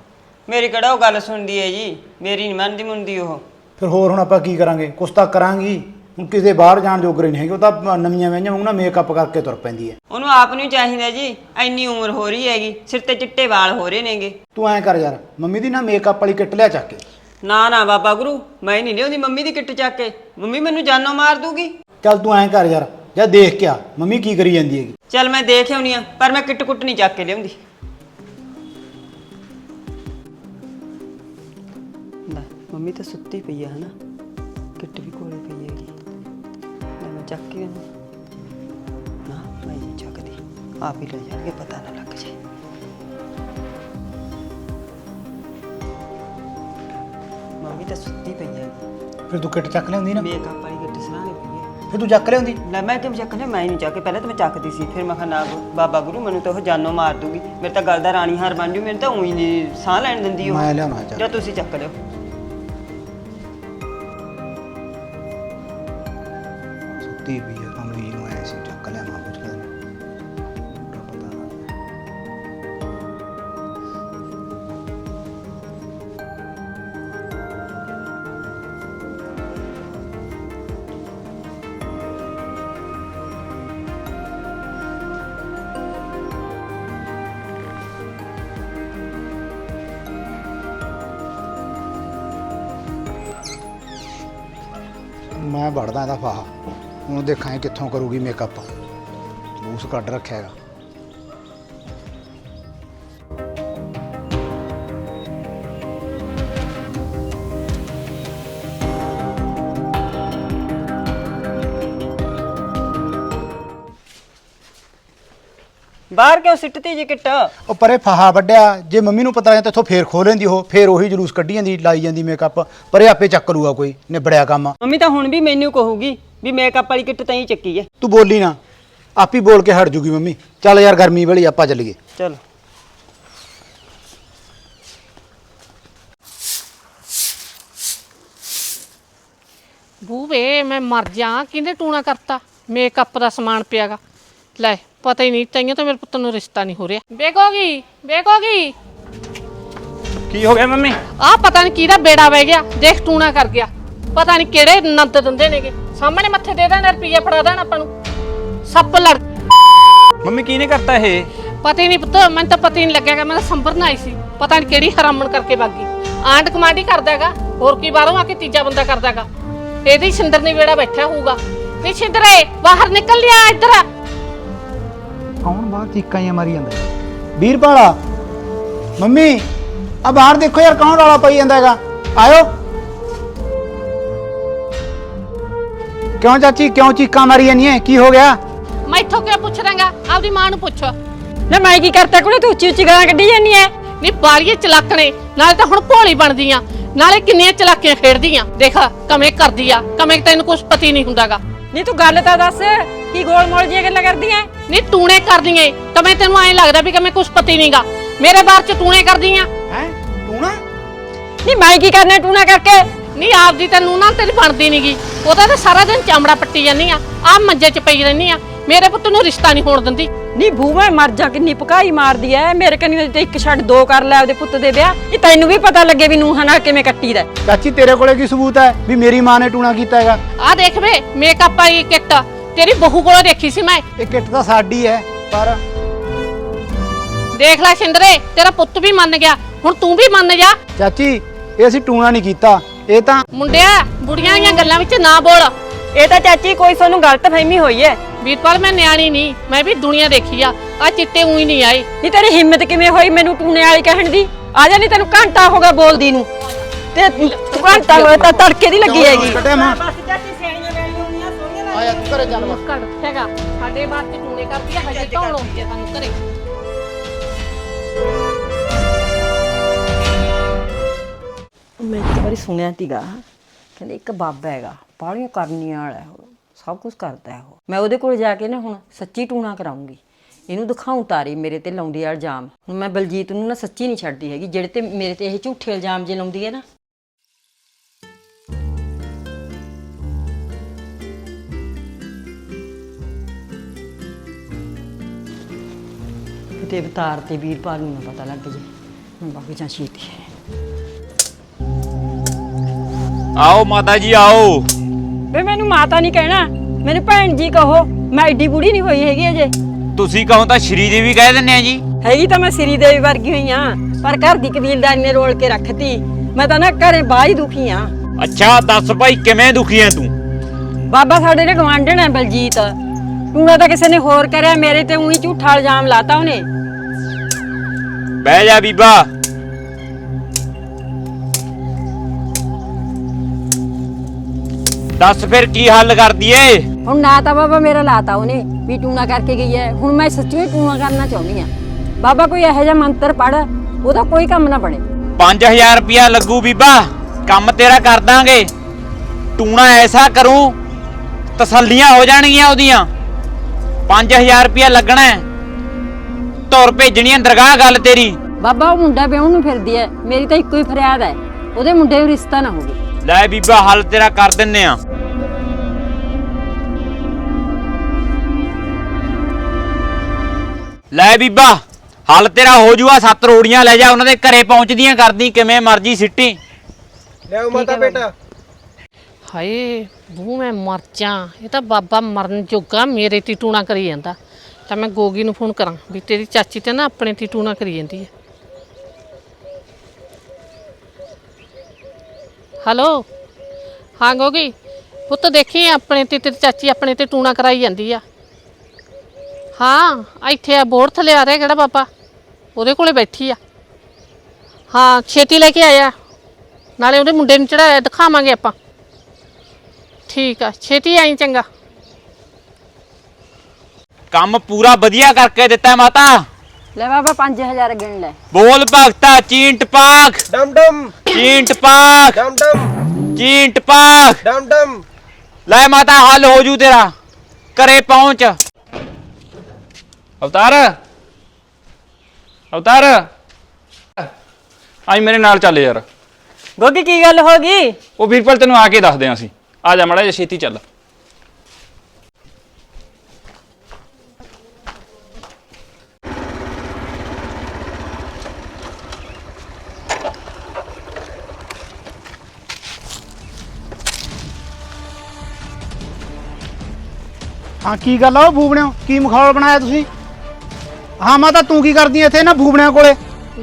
ਮੇਰੀ ਕਿਹੜਾ ਉਹ ਗੱਲ ਸੁਣਦੀ ਹੈ ਜੀ? ਮੇਰੀ ਨਹੀਂ ਮੰਨਦੀ ਮੁੰਦੀ ਉਹ। ਫਿਰ ਹੋਰ ਹੁਣ ਆਪਾਂ ਕੀ ਕਰਾਂਗੇ? ਕੁਛ ਤਾਂ ਕਰਾਂਗੀ। ਹੁਣ ਕਿਸੇ ਬਾਹਰ ਜਾਣ ਜੋਗਰੇ ਨਹੀਂ ਹੈਗੇ ਉਹ ਤਾਂ ਨਵੀਆਂ ਵਹੀਆਂ ਵਾਂਗੂ ਨਾ ਮੇਕਅਪ ਕਰਕੇ ਤੁਰ ਪੈਂਦੀ ਹੈ। ਉਹਨੂੰ ਆਪ ਨੂੰ ਚਾਹੀਦਾ ਜੀ ਐਨੀ ਉਮਰ ਹੋ ਰਹੀ ਹੈਗੀ ਸਿਰ ਤੇ ਚਿੱਟੇ ਵਾਲ ਹੋ ਰਹੇ ਨੇਗੇ। ਤੂੰ ਐਂ ਕਰ ਯਾਰ ਮੰਮੀ ਦੀ ਨਾ ਮੇਕਅਪ ਵਾਲੀ ਕਿੱਟ ਲਿਆ ਚੱਕ ਕੇ। ਨਾ ਨਾ ਬਾਬਾ ਗੁਰੂ ਮੈਂ ਨਹੀਂ ਲਿਆਉਂਦੀ ਮੰਮੀ ਦੀ ਕਿੱਟ ਚੱਕ ਕੇ। ਮੰਮੀ ਮੈਨੂੰ ਜਾਨੋਂ ਮਾਰ ਦੂਗੀ। ਚੱਲ ਤੂੰ ਐਂ ਕਰ ਯਾਰ ਜਾਂ ਦੇਖ ਕੇ ਆ ਮੰਮੀ ਕੀ ਕਰੀ ਜਾਂਦੀ ਹੈਗੀ। ਚੱਲ ਮੈਂ ਦੇਖ ਆਉਣੀ ਆ ਪਰ ਮੈਂ ਕਿੱਟ ਕੁੱਟ ਨਹੀਂ ਚੱਕ ਕੇ ਲਿਆਉਂਦੀ। ਮੰਮੀ ਤਾਂ ਸੁੱਤੀ ਪਈ ਆ ਹਨਾ? ਕਿੱਟ ਵੀ ਕੋਲੇ ਪਈ ਹੈਗੀ। ਲੈ ਮੈਂ ਚੱਕ ਕੇ ਉਹਨੂੰ। ਨਾ ਮੈਂ ਨਹੀਂ ਚੱਕਦੀ। ਆਪ ਹੀ ਲੈ ਜਾਣਗੇ ਪਤਾ ਨਾ ਲੱਗ ਜਾਏ। ਮੰਮੀ ਤਾਂ ਸੁੱਤੀ ਪਈ ਹੈ ਫਿਰ ਤੂੰ ਕਿੱਟ ਚੱਕ ਲਿਆਉਂਦੀ ਨਾ। ਮੇਕਅਪ ਵਾਲੀ ਕਿੱਟ ਸਰਾਣੇ ਪਈ ਹੈ ਫਿਰ ਤੂੰ ਚੱਕ ਲਿਆਉਂਦੀ। ਲੈ ਮੈਂ ਕਿਉਂ ਚੱਕ ਲਿਆ? ਮੈਂ ਨਹੀਂ ਚੱਕ ਕੇ ਪਹਿਲਾਂ ਤਾਂ ਮੈਂ ਚੱਕਦੀ ਸੀ। ਫਿਰ ਮੈਂ ਕਿਹਾ ਨਾ ਬਾਬਾ ਗੁਰੂ ਮੈਨੂੰ ਤਾਂ ਉਹ ਜਾਨੋਂ ਮਾਰ ਦੂਗੀ। ਮੇਰੇ ਤਾਂ ਗੱਲ ਦਾ ਰਾਣੀ ਹਾਰ ਬਣ ਜੂ। ਮੈਨੂੰ ਤਾਂ ਉਹੀ ਨਹੀਂ ਸਾਹ ਲੈਣ ਦਿੰਦੀ ਉਹ। ਮੈਂ ਲਿਆਉਣਾ ਚੱਲ ਜਾਂ ਤੁਸੀਂ ਚੱਕ ਲਿਓ। ਸੁੱਤੀ ਪਈ ਆ ਕਮਲੀ ਨੂੰ ਐ ਸੀ ਚੱਕ ਲਿਆਵਾਂ ਕੁਝ ਕਰ ਮੈਂ ਵੜਦਾ ਇਹਦਾ ਫਾਹਾ। ਹੁਣ ਦੇਖਾਂ ਇਹ ਕਿੱਥੋਂ ਕਰੂਗੀ ਮੇਕਅਪ ਬੂਸ ਕੱਢ ਰੱਖਿਆ ਹੈਗਾ। ਬਾਹਰ ਕਿਉਂ ਸਿੱਟਤੀ ਜੀ ਕਿੱਟ? ਉਹ ਪਰੇ ਫਾਹਾ ਵੱਡਿਆ ਜੇ ਮੰਮੀ ਨੂੰ ਪਤਾ ਲੱਗਾ ਤਾਂ ਇੱਥੋਂ ਫੇਰ ਖੋਲ ਲੈਂਦੀ ਉਹ। ਫੇਰ ਉਹੀ ਜਲੂਸ ਕੱਢੀ ਜਾਂਦੀ ਲਾਈ ਜਾਂਦੀ ਮੇਕਅਪ ਪਰੇ ਆਪੇ ਚੱਕ ਲੂਗਾ ਕੋਈ ਨਿਬੜਿਆ ਕੰਮ। ਮੰਮੀ ਤਾਂ ਹੁਣ ਵੀ ਮੈਨੂੰ ਕਹੂਗੀ। ਵੀ ਮੇਕਅਪ ਵਾਲੀ ਕਿੱਟ ਤਾਂ ਹੀ ਚੱਕੀ ਹੈ ਤੂੰ ਬੋਲੀ ਨਾ। ਆਪੀ ਬੋਲ ਕੇ ਹਟ ਜੂਗੀ ਮੰਮੀ। ਚੱਲ ਯਾਰ ਗਰਮੀ ਵਾਲੀ ਆਪਾਂ ਚੱਲੀਏ। ਚਲੋ। ਬੂਵੇ ਮੈਂ ਮਰ ਜਾ ਕਿਹਦੇ ਟੂਣਾ ਕਰਤਾ? ਮੇਕਅਪ ਦਾ ਸਮਾਨ ਪਿਆਗਾ। ਲੈ ਪਤਾ ਹੀ ਨਹੀਂ ਤਈਆਂ ਤਾਂ ਮੇਰੇ ਪੁੱਤ ਨੂੰ ਰਿਸ਼ਤਾ ਨਹੀਂ ਹੋ ਰਿਹਾ। ਵੇਖੋਗੀ ਵੇਖੋਗੀ ਕੀ ਹੋ ਗਿਆ ਮੰਮੀ? ਆਹ ਪਤਾ ਨਹੀਂ ਕਿਹਦਾ ਬੇੜਾ ਵਹਿ ਗਿਆ। ਦੇਖ ਟੂਣਾ ਕਰ ਗਿਆ। ਪਤਾ ਨਹੀਂ ਕਿਹੜੇ ਨੰਦ ਦਿੰਦੇ ਨੇਗੇ। ਸਾਹਮਣੇ ਮੱਥੇ ਦੇ ਦੇਣ ਰੁਪਈਆ ਫੜਾ ਦੇਣ ਆਪਾਂ ਨੂੰ। ਸੱਪ ਲੜ ਮੰਮੀ ਕੀ ਨੇ ਕਰਤਾ ਇਹ? ਪਤਾ ਹੀ ਨਹੀਂ ਪੁੱਤ ਮੈਨੂੰ ਤਾਂ ਪਤਾ ਹੀ ਨਹੀਂ ਲੱਗਿਆਗਾ ਮੈਂ ਤਾਂ ਸੰਭਰਨ ਆਈ ਸੀ। ਪਤਾ ਨਹੀਂ ਕਿਹੜੀ ਹਰਾਮਣ ਕਰਕੇ ਬਾਗੀ ਆਂਡ ਕਮਾਂਡੀ ਕਰਦਾਗਾ ਹੋਰ ਕੀ ਬਾਹਰੋਂ ਆ ਕੇ ਤੀਜਾ ਬੰਦਾ ਕਰਦਾਗਾ ਇਹਦੀ ਸਿੰਦਰ ਨੇ ਵੇੜਾ ਬੈਠਾ ਹੋਊਗਾ। ਨਹੀਂ ਸਿੰਦਰੇ ਬਾਹਰ ਨਿਕਲ ਲਿਆ ਇੱਧਰ। ਆ। ਕੌਣ ਬਾਹਰ ਚੀਕਾਂ ਜਿਹੀਆਂ ਮਾਰੀ ਜਾਂਦਾ ਵੀਰਪਾਲਾ ਮੰਮੀ ਆ ਬਾਹਰ ਦੇਖੋ ਯਾਰ ਕੌਣ ਰੌਲਾ ਪਾਈ ਜਾਂਦਾ ਹੈਗਾ? ਆਇਓ। ਕਿਉਂ ਚਾਚੀ ਕਿਉਂ ਚੀਕਾਂ ਮਾਰੀ ਜਾਂਦੀਆਂ ਕੀ ਹੋ ਗਿਆ? ਮੈਂ ਇੱਥੋਂ ਕਿਉਂ ਪੁੱਛ ਰਾਂਗਾ ਆਪਦੀ ਮਾਂ ਨੂੰ ਪੁੱਛ। ਨਾ ਮੈਂ ਕੀ ਕਰਤਾ ਕੁੜੇ ਤੂੰ ਉੱਚੀ ਉੱਚੀ ਗਾਲਾਂ ਕੱਢੀ ਜਾਂਦੀ ਐ? ਨਹੀਂ ਬਾਰੀਏ ਚਲਾਕਣੇ ਨਾਲੇ ਤਾਂ ਹੁਣ ਭੋਲੀ ਬਣਦੀਆਂ। ਨਾਲੇ ਕਿੰਨੀਆਂ ਚਲਾਕੀਆਂ ਖੇਡਦੀਆਂ। ਦੇਖ ਕਮੇ ਕਰਦੀ ਆ ਕਮੇ ਤੈਨੂੰ ਕੁਝ ਪਤੀ ਨਹੀਂ ਹੁੰਦਾਗਾ। ਨਹੀਂ ਤੂੰ ਗੱਲ ਤਾਂ ਦੱਸ ਕੀ ਗੋਲ ਮੋਲ ਜੀਆਂ ਗੱਲਾਂ ਕਰਦੀ ਐ? ਨਹੀਂ ਟੂਣੇ ਕਰਦੀਆਂ ਕਮੇ ਤੈਨੂੰ ਐਂ ਲੱਗਦਾ ਵੀ ਕਮੇ ਕੁਝ ਪਤੀ ਨਹੀਂਗਾ ਮੇਰੇ ਬਾਰ ਚ ਟੂਣੇ ਕਰਦੀਆਂ। ਹੈ? ਤੂੰ ਨਾ ਨਹੀਂ ਮੈਂ ਕੀ ਕਰਨਾ ਟੂਣਾ ਕਰਕੇ? ਨਹੀਂ ਆਪਦੀ ਤੈਨੂੰ ਨਾ ਤੇਰੀ ਬਣਦੀ ਨਹੀਂਗੀ ਉਹਦਾ ਤਾਂ ਸਾਰਾ ਦਿਨ ਚਮੜਾ ਪੱਟੀ ਜਾਂਦੀ ਆ ਆ ਮੰਜੇ 'ਚ ਪਈ ਰਹਿੰਦੀ ਆ। ਮੇਰੇ ਪੁੱਤ ਨੂੰ ਰਿਸ਼ਤਾ ਨਹੀਂ ਹੋਣ ਦਿੰਦੀ। ਨਹੀਂ ਭੂਵੇਂ ਮਰ ਜਾ ਕਿੰਨੀ ਪਕਾਈ ਮਾਰਦੀ ਐ। ਮੇਰੇ ਕੰਨੀ ਤੇ ਇੱਕ ਛੱਡ ਦੋ ਕਰ ਲੈ ਆਪਦੇ ਪੁੱਤ ਦੇ ਵਿਆਹ। ਇਹ ਤੈਨੂੰ ਵੀ ਪਤਾ ਲੱਗੇ ਵੀ ਨੂੰਹਾਂ ਨਾਲ ਕਿਵੇਂ ਕੱਟੀ ਦਾ। ਚਾਚੀ ਤੇਰੇ ਕੋਲੇ ਕੀ ਸਬੂਤ ਹੈ ਵੀ ਮੇਰੀ ਮਾਂ ਨੇ ਟੂਣਾ ਕੀਤਾ ਹੈਗਾ? ਆ ਦੇਖ ਵੇ ਮੇਕਅਪ ਵਾਲੀ ਕਿੱਟ। ਤੇਰੀ ਬਹੂ ਕੋਲੋਂ ਦੇਖੀ ਸੀ ਮੈਂ। ਇਹ ਕਿੱਟ ਤਾਂ ਸਾਡੀ ਹੈ ਪਰ ਦੇਖ ਲੈ ਸਿੰਦਰੇ ਤੇਰਾ ਪੁੱਤ ਵੀ ਮੰਨ ਗਿਆ। ਹੁਣ ਤੂੰ ਵੀ ਮੰਨ ਜਾ। ਚਾਚੀ ਇਹ ਅਸੀਂ ਟੂਣਾ ਨਹੀਂ ਕੀਤਾ। ਇਹ ਤਾਂ ਮੁੰਡਿਆ ਬੁੜੀਆਂ ਦੀਆਂ ਗੱਲਾਂ ਵਿੱਚ ਨਾ ਬੋਲ। ਇਹ ਤਾਂ ਚਾਚੀ ਕੋਈ ਸਾਨੂੰ ਗਲਤ ਫਹਿਮੀ ਹੋਈ ਐ। ਵੀਰਪਾਲ ਮੈਂ ਨਿਆਣੀ ਨਹੀਂ ਮੈਂ ਵੀ ਦੁਨੀਆ ਦੇਖੀ ਆ। ਆ ਚਿੱਟੇ ਉਹੀ ਨਹੀਂ ਆਏ। ਨਹੀਂ ਤੇਰੀ ਹਿੰਮਤ ਕਿਵੇਂ ਹੋਈ ਮੈਨੂੰ ਟੂਣੇ ਵਾਲੀ ਕਹਿਣ ਦੀ? ਆ ਜਾ ਨਹੀਂ ਤੈਨੂੰ ਘੰਟਾ ਹੋ ਗਿਆ ਬੋਲਦੀ ਨੂੰ। ਤੇ ਤੂੰ ਘੰਟਾ ਹੋਇਆ ਤਾਂ ਤੜਕੇ ਦੀ ਲੱਗੀ ਹੈਗੀ। ਮਾਂ। ਬਸ ਚਾਚੀ ਸਿਆਣੀਆਂ ਵੇਲੀਆਂ ਹੁੰਦੀਆਂ ਸੋਹਣੀਆਂ ਆਇਆ ਤੂੰ ਘਰੇ ਚੱਲ। ਘੜ ਹੈਗਾ। ਸਾਡੇ ਬਾਅਦ ਚ ਟੂਣੇ ਕਰਦੀ ਆ ਹਜੇ ਢੋਲ ਆਉਂਦੀ ਆ ਸਾਨੂੰ ਘਰੇ। ਮੈਂ ਇੱਕ ਵਾਰੀ ਸੁਣਿਆ ਸੀਗਾ ਕਹਿੰਦੇ ਇੱਕ ਬਾਬਾ ਹੈਗਾ ਬਾਹਲੀਆਂ ਕਰਨੀਆਂ ਵਾਲਾ ਹੈ ਉਹ, ਸਭ ਕੁਝ ਕਰਦਾ ਹੈ ਉਹ। ਮੈਂ ਉਹਦੇ ਕੋਲ ਜਾ ਕੇ ਨਾ ਹੁਣ ਸੱਚੀ ਟੂਣਾ ਕਰਾਉਂਗੀ। ਇਹਨੂੰ ਦਿਖਾਉਂ ਤਾਰੀ ਮੇਰੇ ਤੇ ਲਾਉਂਦੀ ਆ ਇਲਜ਼ਾਮ। ਹੁਣ ਮੈਂ ਬਲਜੀਤ ਨੂੰ ਨਾ ਸੱਚੀ ਨਹੀਂ ਛੱਡਦੀ ਹੈਗੀ ਜਿਹੜੇ ਤੇ ਮੇਰੇ ਤੇ ਇਹ ਝੂਠੇ ਇਲਜ਼ਾਮ ਜੇ ਲਾਉਂਦੀ ਹੈ ਨਾ। ਕਿਤੇ ਅਵਤਾਰ ਤੇ ਵੀਰਪਾਲ ਨੂੰ ਪਤਾ ਲੱਗ ਜੇ ਮੈਂ ਬਾਕੀ ਜਾਂ ਛੇਤੀ ਆਓ ਮਾਤਾ ਜੀ ਆਓ। ਵੇ ਮੈਨੂੰ ਮਾਤਾ ਨਹੀਂ ਕਹਿਣਾ। ਮੈਨੂੰ ਭੈਣ ਜੀ ਕਹੋ ਮੈਂ ਐਡੀ ਬੁੜੀ ਨਹੀਂ ਹੋਈ ਹੈਗੀ ਅਜੇ। ਤੁਸੀਂ ਕਹੋ ਤਾਂ ਸ਼੍ਰੀ ਦੇਵੀ ਕਹਿ ਦਿੰਨੇ ਆ ਜੀ। ਹੈਗੀ ਤਾਂ ਮੈਂ ਸ੍ਰੀ ਦੇਵੀ ਵਰਗੀ ਹੋਈ ਆ ਪਰ ਘਰ ਦੀ ਕਬੀਲਦਾਰੀ ਨੇ ਰੋਲ ਕੇ ਰੱਖਤੀ। ਮੈਂ ਤਾਂ ਨਾ ਘਰੇ ਬਾਹਰ ਹੀ ਦੁਖੀ ਆ। ਅੱਛਾ ਦੱਸ ਭਾਈ ਕਿਵੇਂ ਦੁਖੀ ਐ ਤੂੰ? ਬਾਬਾ ਸਾਡੇ ਨੇ ਗਵਾਂਢਣ ਹੈ ਬਲਜੀਤ। ਟੂਣਾ ਤਾਂ ਕਿਸੇ ਨੇ ਹੋਰ ਕਰਿਆ ਮੇਰੇ ਤੇ ਉਹੀ ਝੂਠਾ ਇਲਜ਼ਾਮ ਲਾਤਾ ਉਹਨੇ। ਬਹਿ ਜਾ ਬੀਬਾ। ਦੱਸ ਫਿਰ ਕੀ ਹੱਲ ਕਰਦੀ ਏ? ਹੁਣ ਨਾ ਤਾਂ ਬਾਬਾ ਮੇਰਾ ਲਾਤਾ ਉਹਨੇ ਵੀ ਟੂਣਾ ਕਰਕੇ ਗਈ ਹੈ ਹੁਣ ਮੈਂ ਸੱਚੀ ਹੀ ਟੂਣਾ ਕਰਨਾ ਚਾਹੁੰਦੀ ਆ। ਬਾਬਾ ਕੋਈ ਇਹੋ ਜਿਹਾ ਮੰਤਰ ਪੜ ਉਹਦਾ ਕੋਈ ਕੰਮ ਨਾ ਬਣੇ। 5000 ਰੁਪਿਆ ਲੱਗੂ ਬੀਬਾ ਕੰਮ ਤੇਰਾ ਕਰ ਦਾਂਗੇ। ਟੂਣਾ ਐਸਾ ਕਰੂੰ ਤਸੱਲੀਆਂ ਹੋ ਜਾਣਗੀਆਂ ਉਹਦੀਆਂ। 5000 ਰੁਪਿਆ ਲੱਗਣਾ ਹੈ। ਧੁਰ ਭੇਜਣੀ ਹੈ ਦਰਗਾਹ ਗੱਲ ਤੇਰੀ। ਬਾਬਾ ਉਹ ਮੁੰਡਾ ਵਿਆਹਣ ਨੂੰ ਫਿਰਦੀ ਹੈ ਮੇਰੀ ਤਾਂ ਇੱਕੋ ਹੀ ਫਰਿਆਦ ਹੈ ਉਹਦੇ ਮੁੰਡੇ ਨੂੰ ਰਿਸ਼ਤਾ ਨਾ ਹੋਵੇ। ਲੈ ਬੀਬਾ ਹੱਲ ਤੇਰਾ ਕਰ ਦਿੰਨੇ ਆ। ਲੈ ਬੀਬਾ ਹੱਲ ਤੇਰਾ ਹੋ ਜੂਆ ਸੱਤ ਰੋੜੀਆਂ ਲੈ ਜਾ ਉਹਨਾਂ ਦੇ ਘਰੇ ਪਹੁੰਚਦੀਆਂ ਕਰਦੀ ਕਿਵੇਂ ਮਰਜ਼ੀ ਸਿੱਟੀ। ਲਿਆਓ ਮਾਤਾ ਬੇਟਾ। ਹਾਏ ਬੂ ਮੈਂ ਮਰ ਜਾ ਇਹ ਤਾਂ ਬਾਬਾ ਮਰਨ ਜੋਗਾ ਮੇਰੇ ਤੇ ਟੂਣਾ ਕਰੀ ਜਾਂਦਾ। ਤਾਂ ਮੈਂ ਗੋਗੀ ਨੂੰ ਫੋਨ ਕਰਾਂ ਵੀ ਤੇਰੀ ਚਾਚੀ ਤੇ ਨਾ ਆਪਣੇ ਤੇ ਟੂਣਾ ਕਰੀ ਜਾਂਦੀ ਹੈ। ਹੈਲੋ ਹਾਂ ਗੋਗੀ ਪੁੱਤ ਦੇਖੀ ਆਪਣੇ ਤੇ ਤੇਰੀ ਚਾਚੀ ਆਪਣੇ ਤੇ ਟੂਣਾ ਕਰਾਈ ਜਾਂਦੀ ਆ। ਹਾਂ ਇੱਥੇ ਆ ਬੋਰਡ ਥੱਲੇ ਆ ਰਿਹਾ ਕਿਹੜਾ ਬਾਬਾ ਉਹਦੇ ਕੋਲੇ ਬੈਠੀ ਆ। ਹਾਂ ਛੇਤੀ ਲੈ ਕੇ ਆਇਆ। ਨਾਲੇ ਉਹਦੇ ਮੁੰਡੇ ਨੂੰ ਚੜਾਇਆ ਦਿਖਾਵਾਂਗੇ ਆਪਾਂ। ਠੀਕ ਆ ਛੇਤੀ ਆਈ ਚੰਗਾ। ਕੰਮ ਪੂਰਾ ਵਧੀਆ ਕਰਕੇ ਦਿੱਤਾ ਮਾਤਾ। ਲੈ ਬਾਬਾ 5000 ਗਿਣ ਲੈ। ਬੋਲ ਭਗਤਾ ਚੀਂਟ ਪਾਖ ਡਮ ਡਮ। ਚੀਂਟ ਪਾਖ ਡਮ ਡਮ। ਚੀਂਟ ਪਾਖ ਡਮ ਡਮ। ਲੈ ਮਾਤਾ ਹੱਲ ਹੋ ਜੂ ਤੇਰਾ। ਘਰੇ ਪਹੁੰਚ। ਅਵਤਾਰ। ਅਵਤਾਰ। ਆਈ ਮੇਰੇ ਨਾਲ ਚੱਲ ਯਾਰ। ਗੋਗੀ ਕੀ ਗੱਲ ਹੋ ਗਈ? ਉਹ ਵੀਰਪਾਲ ਤੈਨੂੰ ਆ ਕੇ ਦੱਸਦੇ ਆਂ ਅਸੀਂ। ਆ ਜਾ ਮੜਾ ਜਿਹਾ ਛੇਤੀ ਚੱਲ। ਹਾਂ ਕੀ ਗੱਲ ਆ? ਉਹ ਬੂਬਣਿਓ ਕੀ ਮਖੌਲ ਬਣਾਇਆ ਤੁਸੀਂ? ਹਾਂ ਮਾਤਾ ਤੂੰ ਕੀ ਕਰਦੀ ਐ ਇੱਥੇ ਨਾ ਬੂਬਣਿਆਂ ਕੋਲੇ?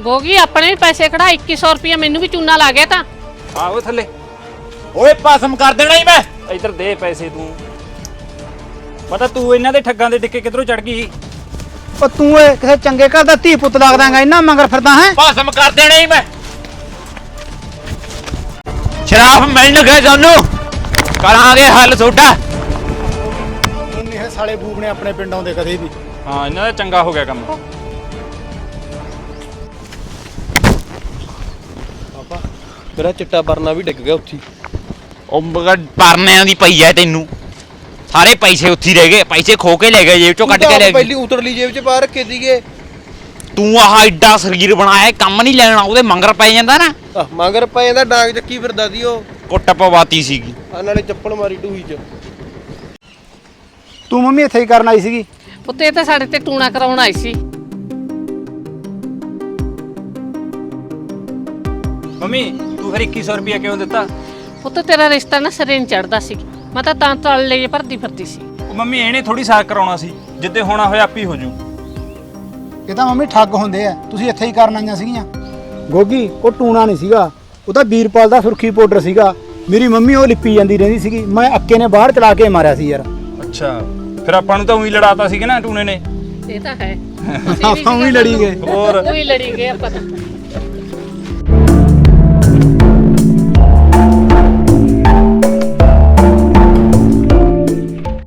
ਗੋਗੀ ਆਪਣੇ ਵੀ ਪੈਸੇ ਕਢਾ 2100 ਰੁਪਏ ਮੈਨੂੰ ਵੀ ਚੂਨਾ ਲਾ ਗਿਆ ਤਾਂ। ਆ ਉਹ ਥੱਲੇ। ਓਏ ਭਸਮ ਕਰ ਦੇਣਾ ਹੀ ਮੈਂ। ਇੱਧਰ ਦੇ ਪੈਸੇ ਤੂੰ। ਪਤਾ ਤੂੰ ਇਹਨਾਂ ਦੇ ਠੱਗਾਂ ਦੇ ਡਿੱਕੇ ਕਿਧਰੋਂ ਚੜ ਗਈ? ਉਹ ਤੂੰ ਏ ਕਿਸੇ ਚੰਗੇ ਘਰ ਦਾ ਧੀ ਪੁੱਤ ਲੱਗਦਾਗਾ ਇੰਨਾ ਮੰਗਰ ਫਿਰਦਾ ਹੈ? ਭਸਮ ਕਰ ਦੇਣਾ ਹੀ ਮੈਂ। ਸ਼ਰਾਬ ਮਿਲਣ ਗਏ ਤੁਹਾਨੂੰ ਕਰਾਂਗੇ ਹੱਲ ਤੁਹਾਡਾ। ਇੰਨੇ ਇਹ ਸਾਲੇ ਬੂਬਣੇ ਆਪਣੇ ਪਿੰਡ ਆਉਂਦੇ ਕਦੇ ਵੀ। ਹਾਂ ਇਹਨਾਂ ਦਾ ਚੰਗਾ ਹੋ ਗਿਆ ਕੰਮ। ਮੇਰਾ ਚਿੱਟਾ ਪਰਨਾ ਵੀ ਡਿੱਗ ਗਿਆ ਉੱਥੇ। ਉਹ ਮਗਰ ਪਰਨਿਆਂ ਦੀ ਪਈ ਐ ਤੈਨੂੰ। ਸਾਰੇ ਪੈਸੇ ਉੱਥੇ ਰਹਿ ਗਏ ਪੈਸੇ ਖੋ ਕੇ ਲੈ ਗਏ ਜੇਬ ਚੋਂ ਕੱਢ ਕੇ ਲੈ ਗਏ। ਪਹਿਲੀ ਉਤਰਲੀ ਜੇਬ 'ਚ ਪਾ ਰੱਖੇ ਸੀਗੇ। ਤੂੰ ਆਹ ਐਡਾ ਸਰੀਰ ਬਣਾਇਆ ਕੰਮ ਨਹੀਂ ਲੈਣਾ ਉਹਦੇ ਮੰਗਰ ਪੈ ਜਾਂਦਾ ਨਾ। ਆਹ, ਮਗਰ ਪੈ ਜਾਂਦਾ ਡਾਂਗ ਚੱਕੀ ਫਿਰਦਾ ਸੀ ਉਹ। ਕੁੱਟ ਪਵਾਤੀ ਸੀਗੀ। ਆ ਨਾਲੇ ਚੱਪਲ ਮਾਰੀ ਢੂਹੀ 'ਚ। ਤੂੰ ਮੰਮੀ ਇੱਥੇ ਹੀ ਕਰਨ ਆਈ ਸੀਗੀ? ਪੁੱਤ ਇਹ ਤਾਂ ਸਾਡੇ ਤੇ ਟੂਣਾ ਕਰਾਉਣ ਆਈ ਸੀ। ਮੰਮੀ ਤੂੰ ਫਿਰ 2100 ਰੁਪਇਆ ਕਿਉਂ ਦਿੱਤਾ? ਪੁੱਤ ਤੇਰਾ ਰਿਸ਼ਤਾ ਨਾ ਸਿਰੇ ਨਹੀਂ ਚੜਦਾ ਸੀ। ਮੈਂ ਤਾਂ ਤਾਂ ਤਲ ਲਈ ਭਰਦੀ ਫਿਰਦੀ ਸੀ। ਉਹ ਮੰਮੀ ਇਹਨੇ ਥੋੜੀ ਸਾਕ ਕਰਾਉਣਾ ਸੀ ਜਿੱਦੇ ਹੋਣਾ ਹੋਇਆ ਆਪੀ ਹੋ ਜੂ। ਇਹ ਤਾਂ ਮੰਮੀ ਠੱਗ ਹੁੰਦੇ ਆ। ਤੁਸੀਂ ਇੱਥੇ ਹੀ ਕਰਨ ਆਈਆਂ ਸੀਗੀਆਂ। ਗੋਗੀ ਉਹ ਟੂਣਾ ਨਹੀਂ ਸੀਗਾ। ਉਹ ਤਾਂ ਵੀਰਪਾਲ ਦਾ ਸੁਰਖੀ ਪਾਊਡਰ ਸੀਗਾ। ਮੇਰੀ ਮੰਮੀ ਉਹ ਲਿਪੀ ਜਾਂਦੀ ਰਹਿੰਦੀ ਸੀਗੀ। ਮੈਂ ਅੱਕੇ ਨੇ ਬਾਹਰ ਚਲਾ ਕੇ ਮਾਰਿਆ ਸੀ ਯਾਰ। ਅੱਛਾ। ਫਿਰ ਆਪਾਂ ਨੂੰ ਤਾਂ ਉਹੀ ਲੜਾਤਾ ਸੀ ਕਿ ਨਾ ਟੂਨੇ ਨੇ? ਇਹ ਤਾਂ ਹੈ। ਆਪਾਂ ਵੀ ਲੜੀ ਗਏ। ਹੋਰ ਕੋਈ ਲੜੀ ਗਏ ਆਪਾਂ ਤਾਂ।